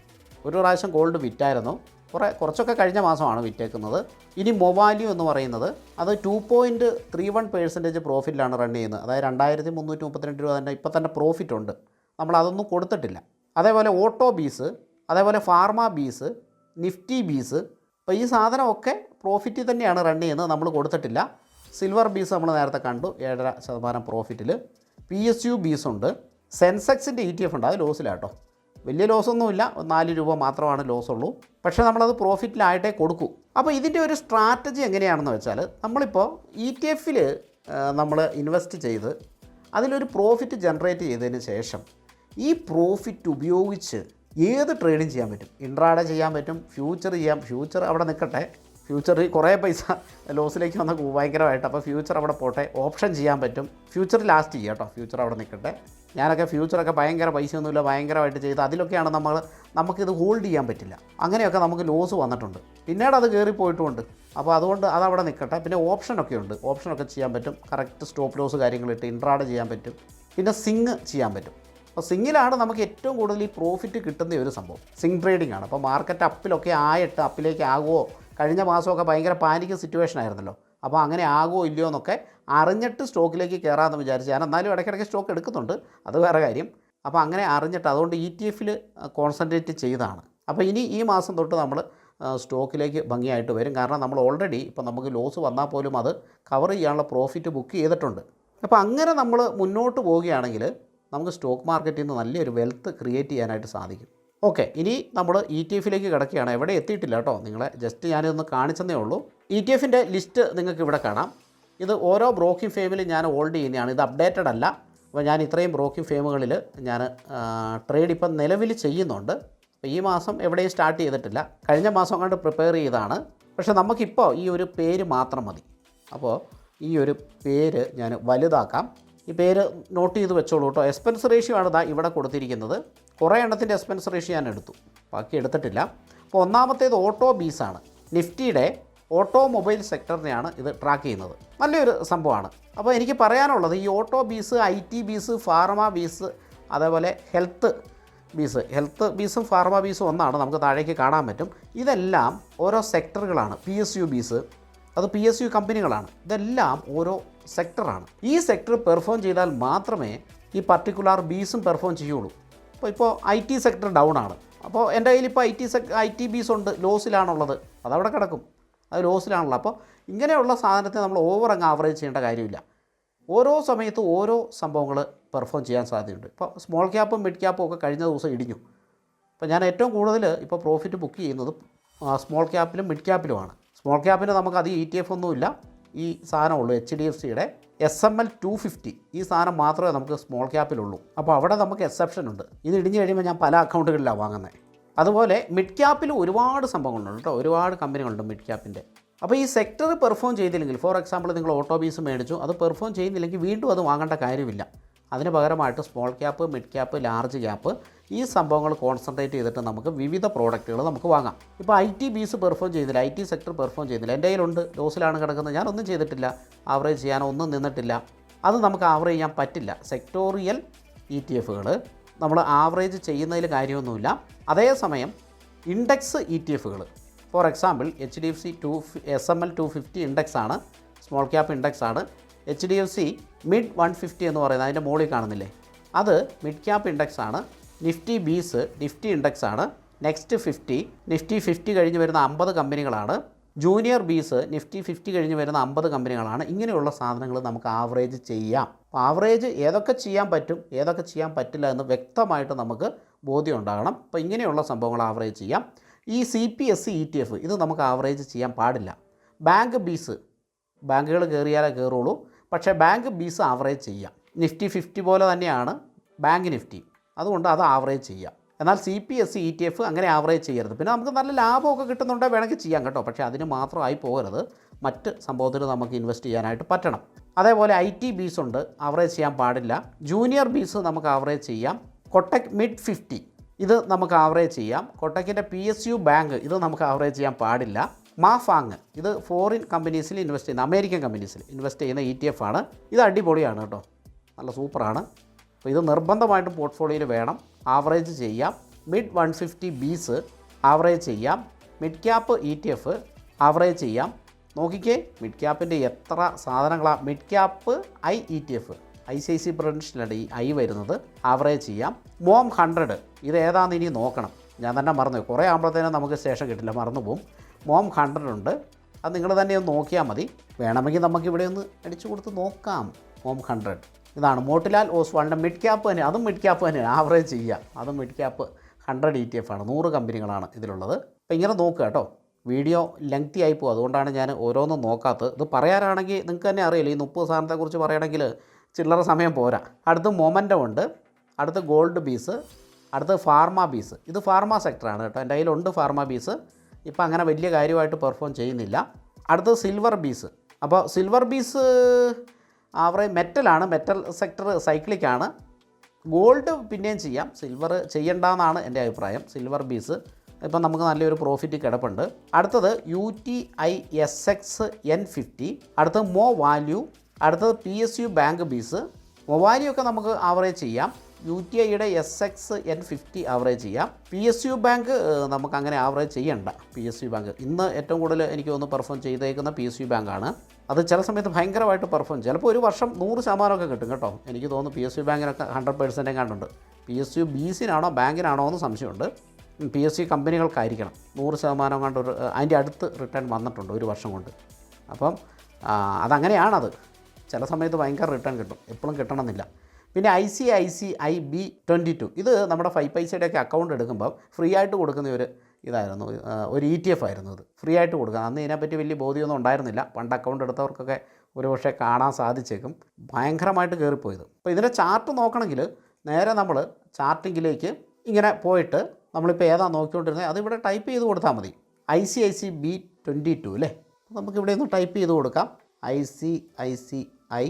ഒരു പ്രാവശ്യം ഗോൾഡ് വിറ്റായിരുന്നു. കുറേ കുറച്ചൊക്കെ കഴിഞ്ഞ മാസമാണ് വിറ്റേക്കുന്നത്. ഇനി മൊവാല്യൂ എന്ന് പറയുന്നത് അത് two point three one percentage പ്രോഫിറ്റിലാണ് run ചെയ്യുന്നത്. അതായത് രണ്ടായിരത്തി മുന്നൂറ്റി മുപ്പത്തിരണ്ട് രൂപ തന്നെ ഇപ്പം തന്നെ പ്രോഫിറ്റ് ഉണ്ട്. നമ്മൾ അതൊന്നും കൊടുത്തിട്ടില്ല. അതേപോലെ ഓട്ടോ ബീസ് അതേപോലെ ഫാർമ ബീസ് നിഫ്റ്റി ബീസ് അപ്പോൾ ഈ സാധനമൊക്കെ പ്രോഫിറ്റിൽ തന്നെയാണ് റൺ ചെയ്യുന്നത്. നമ്മൾ കൊടുത്തിട്ടില്ല. സിൽവർ ബീസ് നമ്മൾ നേരത്തെ കണ്ടു. ഏഴര ശതമാനം പ്രോഫിറ്റിൽ പി എസ് യു ബീസ് ഉണ്ട്. സെൻസെക്സിന്റെ ഇ ടി എഫ് ഉണ്ട്. അത് ലോസിലാട്ടോ വലിയ ലോസൊന്നുമില്ല നാല് രൂപ മാത്രമാണ് ലോസ് ഉള്ളൂ. പക്ഷേ നമ്മളത് പ്രോഫിറ്റിലായിട്ടേ കൊടുക്കൂ. അപ്പോൾ ഇതിന്റെ ഒരു സ്ട്രാറ്റജി എങ്ങനെയാണെന്ന് വെച്ചാൽ നമ്മളിപ്പോൾ ഇ ടി എഫിൽ നമ്മൾ ഇൻവെസ്റ്റ് ചെയ്ത് അതിലൊരു പ്രോഫിറ്റ് ജനറേറ്റ് ചെയ്തതിന് ശേഷം ഈ പ്രോഫിറ്റ് ഉപയോഗിച്ച് ഏത് ട്രേഡിങ് ചെയ്യാൻ പറ്റും? ഇൻട്രാഡേ ചെയ്യാൻ പറ്റും ഫ്യൂച്ചർ ചെയ്യാം ഫ്യൂച്ചർ അവിടെ നിൽക്കട്ടെ ഫ്യൂച്ചറിൽ കുറേ പൈസ ലോസിലേക്ക് വന്ന ഭയങ്കരമായിട്ട്. അപ്പോൾ ഫ്യൂച്ചർ അവിടെ പോട്ടെ. ഓപ്ഷൻ ചെയ്യാൻ പറ്റും. ഫ്യൂച്ചർ ലാസ്റ്റ് ചെയ്യാം കേട്ടോ ഫ്യൂച്ചർ അവിടെ നിൽക്കട്ടെ ഞാനൊക്കെ ഫ്യൂച്ചറൊക്കെ ഭയങ്കര പൈസയൊന്നുമില്ല ഭയങ്കരമായിട്ട് ചെയ്ത്. അതിലൊക്കെയാണ് നമ്മൾ നമുക്കിത് ഹോൾഡ് ചെയ്യാൻ പറ്റില്ല. അങ്ങനെയൊക്കെ നമുക്ക് ലോസ് വന്നിട്ടുണ്ട്. പിന്നീട് അത് കയറിപ്പോയിട്ടുമുണ്ട് അപ്പോൾ അതുകൊണ്ട് അതവിടെ നിൽക്കട്ടെ പിന്നെ ഓപ്ഷനൊക്കെ ഉണ്ട്. ഓപ്ഷനൊക്കെ ചെയ്യാൻ പറ്റും. കറക്റ്റ് സ്റ്റോപ്പ് ലോസ് കാര്യങ്ങളിട്ട് ഇൻട്രാഡ് ചെയ്യാൻ പറ്റും. പിന്നെ സിങ് ചെയ്യാൻ പറ്റും. അപ്പോൾ സിങ്ങിലാണ് നമുക്ക് ഏറ്റവും കൂടുതൽ ഈ പ്രോഫിറ്റ് കിട്ടുന്ന ഒരു സംഭവം. സിങ് ട്രേഡിംഗ് ആണ്. അപ്പോൾ മാർക്കറ്റ് അപ്പിലൊക്കെ ആയിട്ട് അപ്പിലേക്ക് ആകുമോ കഴിഞ്ഞ മാസമൊക്കെ ഭയങ്കര പാനിക് സിറ്റുവേഷൻ ആയിരുന്നല്ലോ. അപ്പോൾ അങ്ങനെ ആകുമോ ഇല്ലയോ എന്നൊക്കെ അറിഞ്ഞിട്ട് സ്റ്റോക്കിലേക്ക് കയറാമെന്ന് വിചാരിച്ചു ഞാൻ എന്നാലും ഇടയ്ക്കിടയ്ക്ക് സ്റ്റോക്ക് എടുക്കുന്നുണ്ട്. അത് വേറെ കാര്യം. അപ്പോൾ അങ്ങനെ അറിഞ്ഞിട്ട് അതുകൊണ്ട് ഇ ടി എഫിൽ കോൺസെൻട്രേറ്റ് ചെയ്താണ് അപ്പോൾ ഇനി ഈ മാസം തൊട്ട് നമ്മൾ സ്റ്റോക്കിലേക്ക് ഭംഗിയായിട്ട് വരും. കാരണം നമ്മൾ ഓൾറെഡി ഇപ്പോൾ നമുക്ക് ലോസ് വന്നാൽ പോലും അത് കവർ ചെയ്യാനുള്ള പ്രോഫിറ്റ് ബുക്ക് ചെയ്തിട്ടുണ്ട്. അപ്പോൾ അങ്ങനെ നമ്മൾ മുന്നോട്ട് പോവുകയാണെങ്കിൽ നമുക്ക് സ്റ്റോക്ക് മാർക്കറ്റിൽ നിന്ന് നല്ലൊരു വെൽത്ത് ക്രിയേറ്റ് ചെയ്യാനായിട്ട് സാധിക്കും. ഓക്കെ ഇനി നമ്മൾ ഇ ടി എഫിലേക്ക് കിടക്കുകയാണ്. എവിടെ എത്തിയിട്ടില്ല കേട്ടോ നിങ്ങളെ. ജസ്റ്റ് ഞാനിതൊന്ന് കാണിച്ചതേ ഉള്ളൂ. ഇ ടി എഫിന്റെ ലിസ്റ്റ് നിങ്ങൾക്ക് ഇവിടെ കാണാം. ഇത് ഓരോ ബ്രോക്കിംഗ് ഫേമിലും ഞാൻ ഹോൾഡ് ചെയ്യുന്നതാണ്. ഇത് അപ്ഡേറ്റഡ് അല്ല. അപ്പോൾ ഞാൻ ഇത്രയും ബ്രോക്കിംഗ് ഫേമുകളിൽ ഞാൻ ട്രേഡ് ഇപ്പം നിലവിൽ ചെയ്യുന്നുണ്ട്. അപ്പോൾ ഈ മാസം എവിടെയും സ്റ്റാർട്ട് ചെയ്തിട്ടില്ല. കഴിഞ്ഞ മാസം കണ്ട് പ്രിപ്പയർ ചെയ്താണ് പക്ഷേ നമുക്കിപ്പോൾ ഈ ഒരു പേര് മാത്രം മതി. അപ്പോൾ ഈ ഒരു പേര് ഞാൻ വലുതാക്കാം. ഈ പേര് നോട്ട് ചെയ്ത് വെച്ചോളൂ കേട്ടോ. എക്സ്പെൻസ് റേഷ്യോ ആണ് ദാ ഇവിടെ കൊടുത്തിരിക്കുന്നത്. കുറേ എണ്ണത്തിന്റെ എക്സ്പെൻസ് റേഷ്യോ ഞാൻ എടുത്തു. ബാക്കി എടുത്തിട്ടില്ല. അപ്പോൾ ഒന്നാമത്തേത് ഓട്ടോ ബീസാണ് നിഫ്റ്റിയുടെ ഓട്ടോമൊബൈൽ സെക്ടറിനെയാണ് ഇത് ട്രാക്ക് ചെയ്യുന്നത്. നല്ലൊരു സംഭവമാണ്. അപ്പോൾ എനിക്ക് പറയാനുള്ളത് ഈ auto bees I T bees pharma bees അതേപോലെ ഹെൽത്ത് ബീസ് ഹെൽത്ത് ബീസും ഫാർമ ബീസും ഒന്നാണ് നമുക്ക് താഴേക്ക് കാണാൻ പറ്റും. ഇതെല്ലാം ഓരോ സെക്ടറുകളാണ് പി എസ് യു ബീസ് അത് പി എസ് യു കമ്പനികളാണ് ഇതെല്ലാം ഓരോ സെക്ടറാണ് ഈ സെക്ടർ പെർഫോം ചെയ്താൽ മാത്രമേ ഈ പർട്ടിക്കുലർ ബീസും പെർഫോം ചെയ്യുള്ളൂ. അപ്പോൾ ഇപ്പോൾ ഐ ടി സെക്ടർ ഡൗൺ ആണ്. അപ്പോൾ എന്റെ കയ്യിൽ ഇപ്പോൾ I T sec I T bees ഉണ്ട് ലോസിലാണുള്ളത്. അതവിടെ കിടക്കും. അത് ലോസിലാണുള്ളത്. അപ്പോൾ ഇങ്ങനെയുള്ള സാധനത്തെ നമ്മൾ ഓവർ അങ്ങ് ആവറേജ് ചെയ്യേണ്ട കാര്യമില്ല. ഓരോ സമയത്തും ഓരോ സംഭവങ്ങൾ പെർഫോം ചെയ്യാൻ സാധ്യതയുണ്ട്. ഇപ്പോൾ സ്മോൾ ക്യാപ്പും മിഡ് ക്യാപ്പും ഒക്കെ കഴിഞ്ഞ ദിവസം ഇടിഞ്ഞു. അപ്പോൾ ഞാൻ ഏറ്റവും കൂടുതൽ ഇപ്പോൾ പ്രോഫിറ്റ് ബുക്ക് ചെയ്യുന്നത് സ്മോൾ ക്യാപ്പിലും മിഡ് ക്യാപ്പിലുമാണ് സ്മോൾ ക്യാപ്പിന് നമുക്ക് അധികം ഇ ടി എഫ് ഒന്നുമില്ല. ഈ സാധനമുള്ളൂ എച്ച് ഡി എഫ് സിയുടെ S M L two fifty ഈ സാധനം മാത്രമേ നമുക്ക് സ്മോൾ ക്യാപ്പിലുള്ളൂ അപ്പോൾ അവിടെ നമുക്ക് എക്സെപ്ഷൻ ഉണ്ട്. ഇത് ഇടിഞ്ഞ് കഴിയുമ്പോൾ ഞാൻ പല അക്കൗണ്ടുകളിലാണ് വാങ്ങുന്നത് അതുപോലെ മിഡ് ക്യാപ്പിൽ ഒരുപാട് സംഭവങ്ങളുണ്ട് കേട്ടോ. ഒരുപാട് കമ്പനികളുണ്ട് മിഡ് ക്യാപ്പിന്റെ അപ്പോൾ ഈ സെക്ടർ പെർഫോം ചെയ്തില്ലെങ്കിൽ ഫോർ എക്സാമ്പിൾ നിങ്ങൾ ഓട്ടോബീസ് മേടിച്ചു അത് പെർഫോം ചെയ്യുന്നില്ലെങ്കിൽ വീണ്ടും അത് വാങ്ങേണ്ട കാര്യമില്ല. അതിന് പകരമായിട്ട് small cap mid cap large cap ഈ സംഭവങ്ങൾ കോൺസെൻട്രേറ്റ് ചെയ്തിട്ട് നമുക്ക് വിവിധ പ്രോഡക്റ്റുകൾ നമുക്ക് വാങ്ങാം. ഇപ്പോൾ ഐ ടി ബീസ് പെർഫോം ചെയ്യുന്നില്ല ഐ ടി സെക്ടർ പെർഫോം ചെയ്യുന്നില്ല എന്റെ കയ്യിലുണ്ട് ലോസിലാണ് കിടക്കുന്നത്. ഞാനൊന്നും ചെയ്തിട്ടില്ല. ആവറേജ് ചെയ്യാനോ ഒന്നും നിന്നിട്ടില്ല. അത് നമുക്ക് ആവറേജ് ചെയ്യാൻ പറ്റില്ല. സെക്ടോറിയൽ ഇ ടി എഫുകൾ നമ്മൾ ആവറേജ് ചെയ്യുന്നതിൽ കാര്യമൊന്നുമില്ല. അതേസമയം index E T എഫുകൾ for example H D F C two S M L two fifty index ആണ്. സ്മോൾ ക്യാപ്പ് ഇൻഡെക്സ് ആണ്. H D F C mid one fifty എന്ന് പറയുന്നത് അതിന്റെ മുകളിൽ കാണുന്നില്ലേ? അത് മിഡ് ക്യാപ്പ് ഇൻഡെക്സ് ആണ്. നിഫ്റ്റി ബീസ് നിഫ്റ്റി ഇൻഡെക്സ് ആണ്. നെക്സ്റ്റ് ഫിഫ്റ്റി നിഫ്റ്റി ഫിഫ്റ്റി കഴിഞ്ഞ് വരുന്ന അമ്പത് കമ്പനികളാണ്. ജൂനിയർ ബീസ് നിഫ്റ്റി ഫിഫ്റ്റി കഴിഞ്ഞ് വരുന്ന അമ്പത് കമ്പനികളാണ്. ഇങ്ങനെയുള്ള സാധനങ്ങൾ നമുക്ക് ആവറേജ് ചെയ്യാം. ആവറേജ് ഏതൊക്കെ ചെയ്യാൻ പറ്റും ഏതൊക്കെ ചെയ്യാൻ പറ്റില്ല എന്ന് വ്യക്തമായിട്ട് നമുക്ക് ബോധ്യം ഉണ്ടാകണം. അപ്പോൾ ഇങ്ങനെയുള്ള സംഭവങ്ങൾ ആവറേജ് ചെയ്യാം. ഈ C P S C E T F ഇത് നമുക്ക് ആവറേജ് ചെയ്യാൻ പാടില്ല. ബാങ്ക് ബീസ് ബാങ്കുകൾ കയറിയാലേ കയറുള്ളൂ. പക്ഷേ ബാങ്ക് ബീസ് ആവറേജ് ചെയ്യാം. നിഫ്റ്റി ഫിഫ്റ്റി പോലെ തന്നെയാണ് ബാങ്ക് നിഫ്റ്റി അതുകൊണ്ട് അത് ആവറേജ് ചെയ്യാം. എന്നാൽ C P S C E T F അങ്ങനെ ആവറേജ് ചെയ്യരുത്. പിന്നെ നമുക്ക് നല്ല ലാഭമൊക്കെ കിട്ടുന്നുണ്ടെങ്കിൽ വേണമെങ്കിൽ ചെയ്യാം കേട്ടോ. പക്ഷേ അതിന് മാത്രമായി പോകരുത്. മറ്റ് സംഭവത്തിൽ നമുക്ക് ഇൻവെസ്റ്റ് ചെയ്യാനായിട്ട് പറ്റണം. അതേപോലെ ഐ ടി ബീസ് ഉണ്ട്. ആവറേജ് ചെയ്യാൻ പാടില്ല. ജൂനിയർ ബീസ് നമുക്ക് ആവറേജ് ചെയ്യാം. കൊട്ടക് മിഡ് ഫിഫ്റ്റി ഇത് നമുക്ക് ആവറേജ് ചെയ്യാം. കൊട്ടക്കിന്റെ പി എസ് യു ബാങ്ക് ഇത് നമുക്ക് ആവറേജ് ചെയ്യാൻ പാടില്ല. മാഫാങ് ഇത് ഫോറിൻ കമ്പനീസിൽ ഇൻവെസ്റ്റ് ചെയ്യുന്ന അമേരിക്കൻ കമ്പനീസിൽ ഇൻവെസ്റ്റ് ചെയ്യുന്ന ഇ ടി എഫ് ആണ്. ഇത് അടിപൊളിയാണ് കേട്ടോ. നല്ല സൂപ്പറാണ് അപ്പോൾ ഇത് നിർബന്ധമായിട്ടും പോർട്ട്ഫോളിയോയിൽ വേണം. ആവറേജ് ചെയ്യാം. Mid one fifty bees average ചെയ്യാം. Mid cap E T F average ചെയ്യാം. നോക്കിക്കേ മിഡ് ക്യാപ്പിന്റെ എത്ര സാധനങ്ങളാണ് mid cap I E T F I C I C പ്രൊഡൻഷ്യലാണ് ഈ ഐ വരുന്നത് ആവറേജ് ചെയ്യാം. മോം ഹൺഡ്രഡ് ഇത് ഏതാണെന്ന് ഇനി നോക്കണം. ഞാൻ തന്നെ മറന്നു കുറേ ആകുമ്പോഴത്തേനും നമുക്ക് സ്റ്റേഷൻ കിട്ടില്ല മറന്നു പോകും മോം ഹൺഡ്രഡ് ഉണ്ട്. അത് നിങ്ങൾ തന്നെ ഒന്ന് നോക്കിയാൽ മതി. വേണമെങ്കിൽ നമുക്ക് ഇവിടെ ഒന്ന് അടിച്ചു കൊടുത്ത് നോക്കാം. മോം ഹൺഡ്രഡ് ഇതാണ്. മോട്ടിലാൽ ഓസ് വണ്ടെ മിഡ് ക്യാപ്പ് തന്നെ. അതും മിഡ് ക്യാപ്പ് തന്നെ. ആവറേജ് ചെയ്യുക. അതും mid cap hundred E T F ആണ്. നൂറ് കമ്പനികളാണ് ഇതിലുള്ളത്. അപ്പോൾ ഇങ്ങനെ നോക്കുക കേട്ടോ. വീഡിയോ ലെങ്തി ആയി പോകും. അതുകൊണ്ടാണ് ഞാൻ ഓരോന്നും നോക്കാത്തത്. ഇത് പറയാനാണെങ്കിൽ നിങ്ങൾക്ക് തന്നെ അറിയില്ല ഈ മുപ്പത് സാധനത്തെക്കുറിച്ച് പറയുകയാണെങ്കിൽ ചില്ലറ സമയം പോരാ. അടുത്ത് മൊമന്റം ഉണ്ട്. അടുത്ത് ഗോൾഡ് ബീസ് അടുത്ത് ഫാർമ ബീസ് ഇത് ഫാർമ സെക്ടറാണ് കേട്ടോ. എന്റെ കയ്യിലുണ്ട് ഫാർമ ബീസ് ഇപ്പോൾ അങ്ങനെ വലിയ കാര്യമായിട്ട് പെർഫോം ചെയ്യുന്നില്ല. അടുത്ത് സിൽവർ ബീസ് അപ്പോൾ സിൽവർ ബീസ് ആവറേജ് മെറ്റലാണ് മെറ്റൽ സെക്ടർ സൈക്ലിക്കാണ്. ഗോൾഡ് പിന്നെയും ചെയ്യാം. സിൽവർ ചെയ്യണ്ടെന്നാണ് എന്റെ അഭിപ്രായം. സിൽവർ ബീസ് ഇപ്പം നമുക്ക് നല്ലൊരു പ്രോഫിറ്റ് കിടപ്പുണ്ട്. അടുത്തത് U T I S X N fifty. അടുത്തത് മോ വാല്യൂ. അടുത്തത് P S U bank bees mo value ഒക്കെ നമുക്ക് ആവറേജ് ചെയ്യാം. യു ടി ഐയുടെ S X N fifty average ചെയ്യാം. പി എസ് യു ബാങ്ക് നമുക്ക് അങ്ങനെ ആവറേജ് ചെയ്യണ്ട. പി എസ് യു ബാങ്ക് ഇന്ന് ഏറ്റവും കൂടുതൽ എനിക്ക് ഒന്ന് പെർഫോം ചെയ്തേക്കുന്ന പി എസ് യു ബാങ്കാണ് അത് ചില സമയത്ത് ഭയങ്കരമായിട്ട് പെർഫോം ചിലപ്പോൾ ഒരു വർഷം നൂറ് ശതമാനമൊക്കെ കിട്ടും കേട്ടോ. എനിക്ക് തോന്നുന്നു പി എസ് യു ബാങ്കിനൊക്കെ ഹൺഡ്രഡ് പേഴ്സന്റേ കണ്ടുണ്ട് പി എസ് യു ബി സിനാണോ ബാങ്കിനാണോ എന്ന് സംശയമുണ്ട്. പി എസ് സി കമ്പനികൾക്കായിരിക്കണം. നൂറ് ശതമാനം കണ്ട് ഒരു അതിന്റെ അടുത്ത് റിട്ടേൺ വന്നിട്ടുണ്ട് ഒരു വർഷം കൊണ്ട്. അപ്പം അതങ്ങനെയാണത്. ചില സമയത്ത് ഭയങ്കര റിട്ടേൺ കിട്ടും. എപ്പോഴും കിട്ടണമെന്നില്ല. പിന്നെ I C I C I B twenty two. ഇത് നമ്മുടെ ഫൈവ് പൈസയുടെയൊക്കെ അക്കൗണ്ട് എടുക്കുമ്പോൾ ഫ്രീ ആയിട്ട് കൊടുക്കുന്ന ഒരു ഇതായിരുന്നു. ഒരു ഇ ടി എഫ് ആയിരുന്നു ഇത് ഫ്രീ ആയിട്ട് കൊടുക്കുക. അന്ന് ഇതിനെപ്പറ്റി വലിയ ബോധ്യമൊന്നും ഉണ്ടായിരുന്നില്ല. പണ്ട് അക്കൗണ്ട് എടുത്തവർക്കൊക്കെ ഒരുപക്ഷെ കാണാൻ സാധിച്ചേക്കും. ഭയങ്കരമായിട്ട് കയറിപ്പോയത് അപ്പോൾ ഇതിന്റെ ചാർട്ട് നോക്കണമെങ്കിൽ നേരെ നമ്മൾ ചാർട്ടിങ്ങിലേക്ക് ഇങ്ങനെ പോയിട്ട് നമ്മളിപ്പോൾ ഏതാണ് നോക്കിക്കൊണ്ടിരുന്നത്? അതിവിടെ ടൈപ്പ് ചെയ്ത് കൊടുത്താൽ മതി. I C I C B twenty two അല്ലേ? നമുക്കിവിടെ ഒന്ന് ടൈപ്പ് ചെയ്ത് കൊടുക്കാം. I C I C I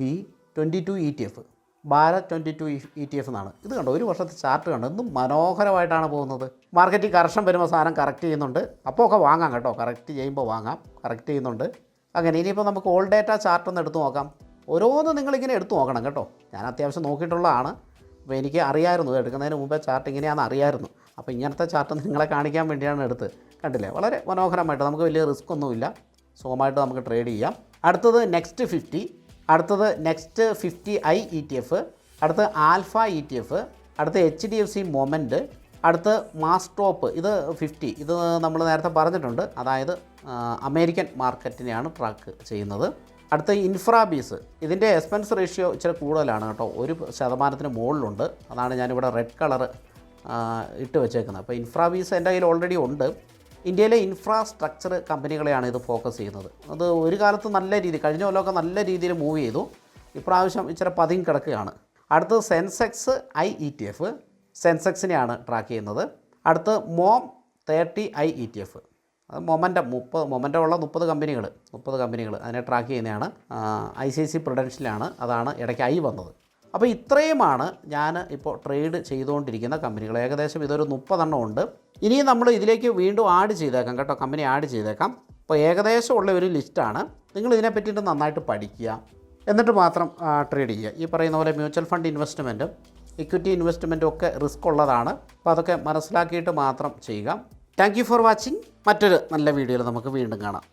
B twenty two E T F Bharat twenty two E T F എന്നാണ്. ഇത് കണ്ടോ ഒരു വർഷത്തെ ചാർട്ട് കണ്ടോ എന്തും മനോഹരമായിട്ടാണ് പോകുന്നത്. മാർക്കറ്റിൽ കറക്ഷൻ വരുമ്പോൾ സാധനം കറക്റ്റ് ചെയ്യുന്നുണ്ട്. അപ്പോൾ ഒക്കെ വാങ്ങാം കേട്ടോ കറക്റ്റ് ചെയ്യുമ്പോൾ വാങ്ങാം കറക്റ്റ് ചെയ്യുന്നുണ്ട്. അങ്ങനെ ഇനിയിപ്പോൾ നമുക്ക് ഓൾ ഡേറ്റ ചാർട്ട് ഒന്ന് എടുത്ത് നോക്കാം. ഓരോന്ന് നിങ്ങളിങ്ങനെ എടുത്ത് നോക്കണം കേട്ടോ. ഞാൻ അത്യാവശ്യം നോക്കിയിട്ടുള്ളതാണ്. അപ്പോൾ എനിക്ക് അറിയായിരുന്നു എടുക്കുന്നതിന് മുമ്പേ ചാർട്ട് ഇങ്ങനെയാണെന്ന് അറിയായിരുന്നു. അപ്പോൾ ഇങ്ങനത്തെ ചാർട്ട് നിങ്ങളെ കാണിക്കാൻ വേണ്ടിയാണ് എടുത്ത്. കണ്ടില്ലേ വളരെ മനോഹരമായിട്ട് നമുക്ക് വലിയ റിസ്ക് ഒന്നുമില്ല. സുഖമായിട്ട് നമുക്ക് ട്രേഡ് ചെയ്യാം. അടുത്തത് നെക്സ്റ്റ് ഫിഫ്റ്റി അടുത്തത് next fifty I E T F അടുത്ത് ആൽഫ ഇ ടി എഫ് അടുത്ത H D F C moment അടുത്ത് മാസ്റ്റോപ്പ് ഇത് ഫിഫ്റ്റി ഇത് നമ്മൾ നേരത്തെ പറഞ്ഞിട്ടുണ്ട്. അതായത് അമേരിക്കൻ മാർക്കറ്റിനെയാണ് ട്രാക്ക് ചെയ്യുന്നത്. അടുത്ത ഇൻഫ്രാബീസ് ഇതിന്റെ എക്സ്പെൻസ് റേഷ്യോ ഇച്ചിരി കൂടുതലാണ് കേട്ടോ. ഒരു ശതമാനത്തിന് മുകളിലുണ്ട്. അതാണ് ഞാനിവിടെ റെഡ് കളർ ഇട്ട് വെച്ചേക്കുന്നത്. അപ്പോൾ ഇൻഫ്രാബീസ് എന്റെ കയ്യിൽ ഓൾറെഡി ഉണ്ട്. ഇന്ത്യയിലെ ഇൻഫ്രാസ്ട്രക്ചർ കമ്പനികളെയാണ് ഇത് ഫോക്കസ് ചെയ്യുന്നത്. അത് ഒരു കാലത്ത് നല്ല രീതി കഴിഞ്ഞ കൊല്ലമൊക്കെ നല്ല രീതിയിൽ മൂവ് ചെയ്തു. ഇപ്രാവശ്യം ഇച്ചിരി പതിങ്ങി കിടക്കുകയാണ്. അടുത്തത് Sensex I E T F സെൻസെക്സിനെയാണ് track ചെയ്യുന്നത്. അടുത്ത് mom thirty I E T F അത് മൊമന്റം മുപ്പത് മൊമന്റം ഉള്ള മുപ്പത് കമ്പനികൾ മുപ്പത് കമ്പനികൾ അതിനെ ട്രാക്ക് ചെയ്യുന്നതാണ്. ഐ സി സി പ്രൊഡൻഷ്യലാണ് അതാണ് ഇടയ്ക്ക് ഐ വന്നത്. അപ്പോൾ ഇത്രയുമാണ് ഞാൻ ഇപ്പോൾ ട്രേഡ് ചെയ്തുകൊണ്ടിരിക്കുന്ന കമ്പനികൾ ഏകദേശം ഇതൊരു മുപ്പതെണ്ണം ഉണ്ട്. ഇനിയും നമ്മൾ ഇതിലേക്ക് വീണ്ടും ആഡ് ചെയ്തേക്കാം കേട്ടോ കമ്പനി ആഡ് ചെയ്തേക്കാം. അപ്പോൾ ഏകദേശം ഉള്ള ഒരു ലിസ്റ്റാണ് നിങ്ങൾ ഇതിനെ പറ്റിയിട്ട് നന്നായിട്ട് പഠിക്കുക. എന്നിട്ട് മാത്രം ട്രേഡ് ചെയ്യുക. ഈ പറയുന്ന പോലെ മ്യൂച്വൽ ഫണ്ട് ഇൻവെസ്റ്റ്മെന്റും ഇക്വിറ്റി ഇൻവെസ്റ്റ്മെന്റും ഒക്കെ റിസ്ക് ഉള്ളതാണ്. അപ്പോൾ അതൊക്കെ മനസ്സിലാക്കിയിട്ട് മാത്രം ചെയ്യുക. താങ്ക് ഫോർ വാച്ചിങ് മറ്റൊരു നല്ല വീഡിയോയിൽ നമുക്ക് വീണ്ടും കാണാം.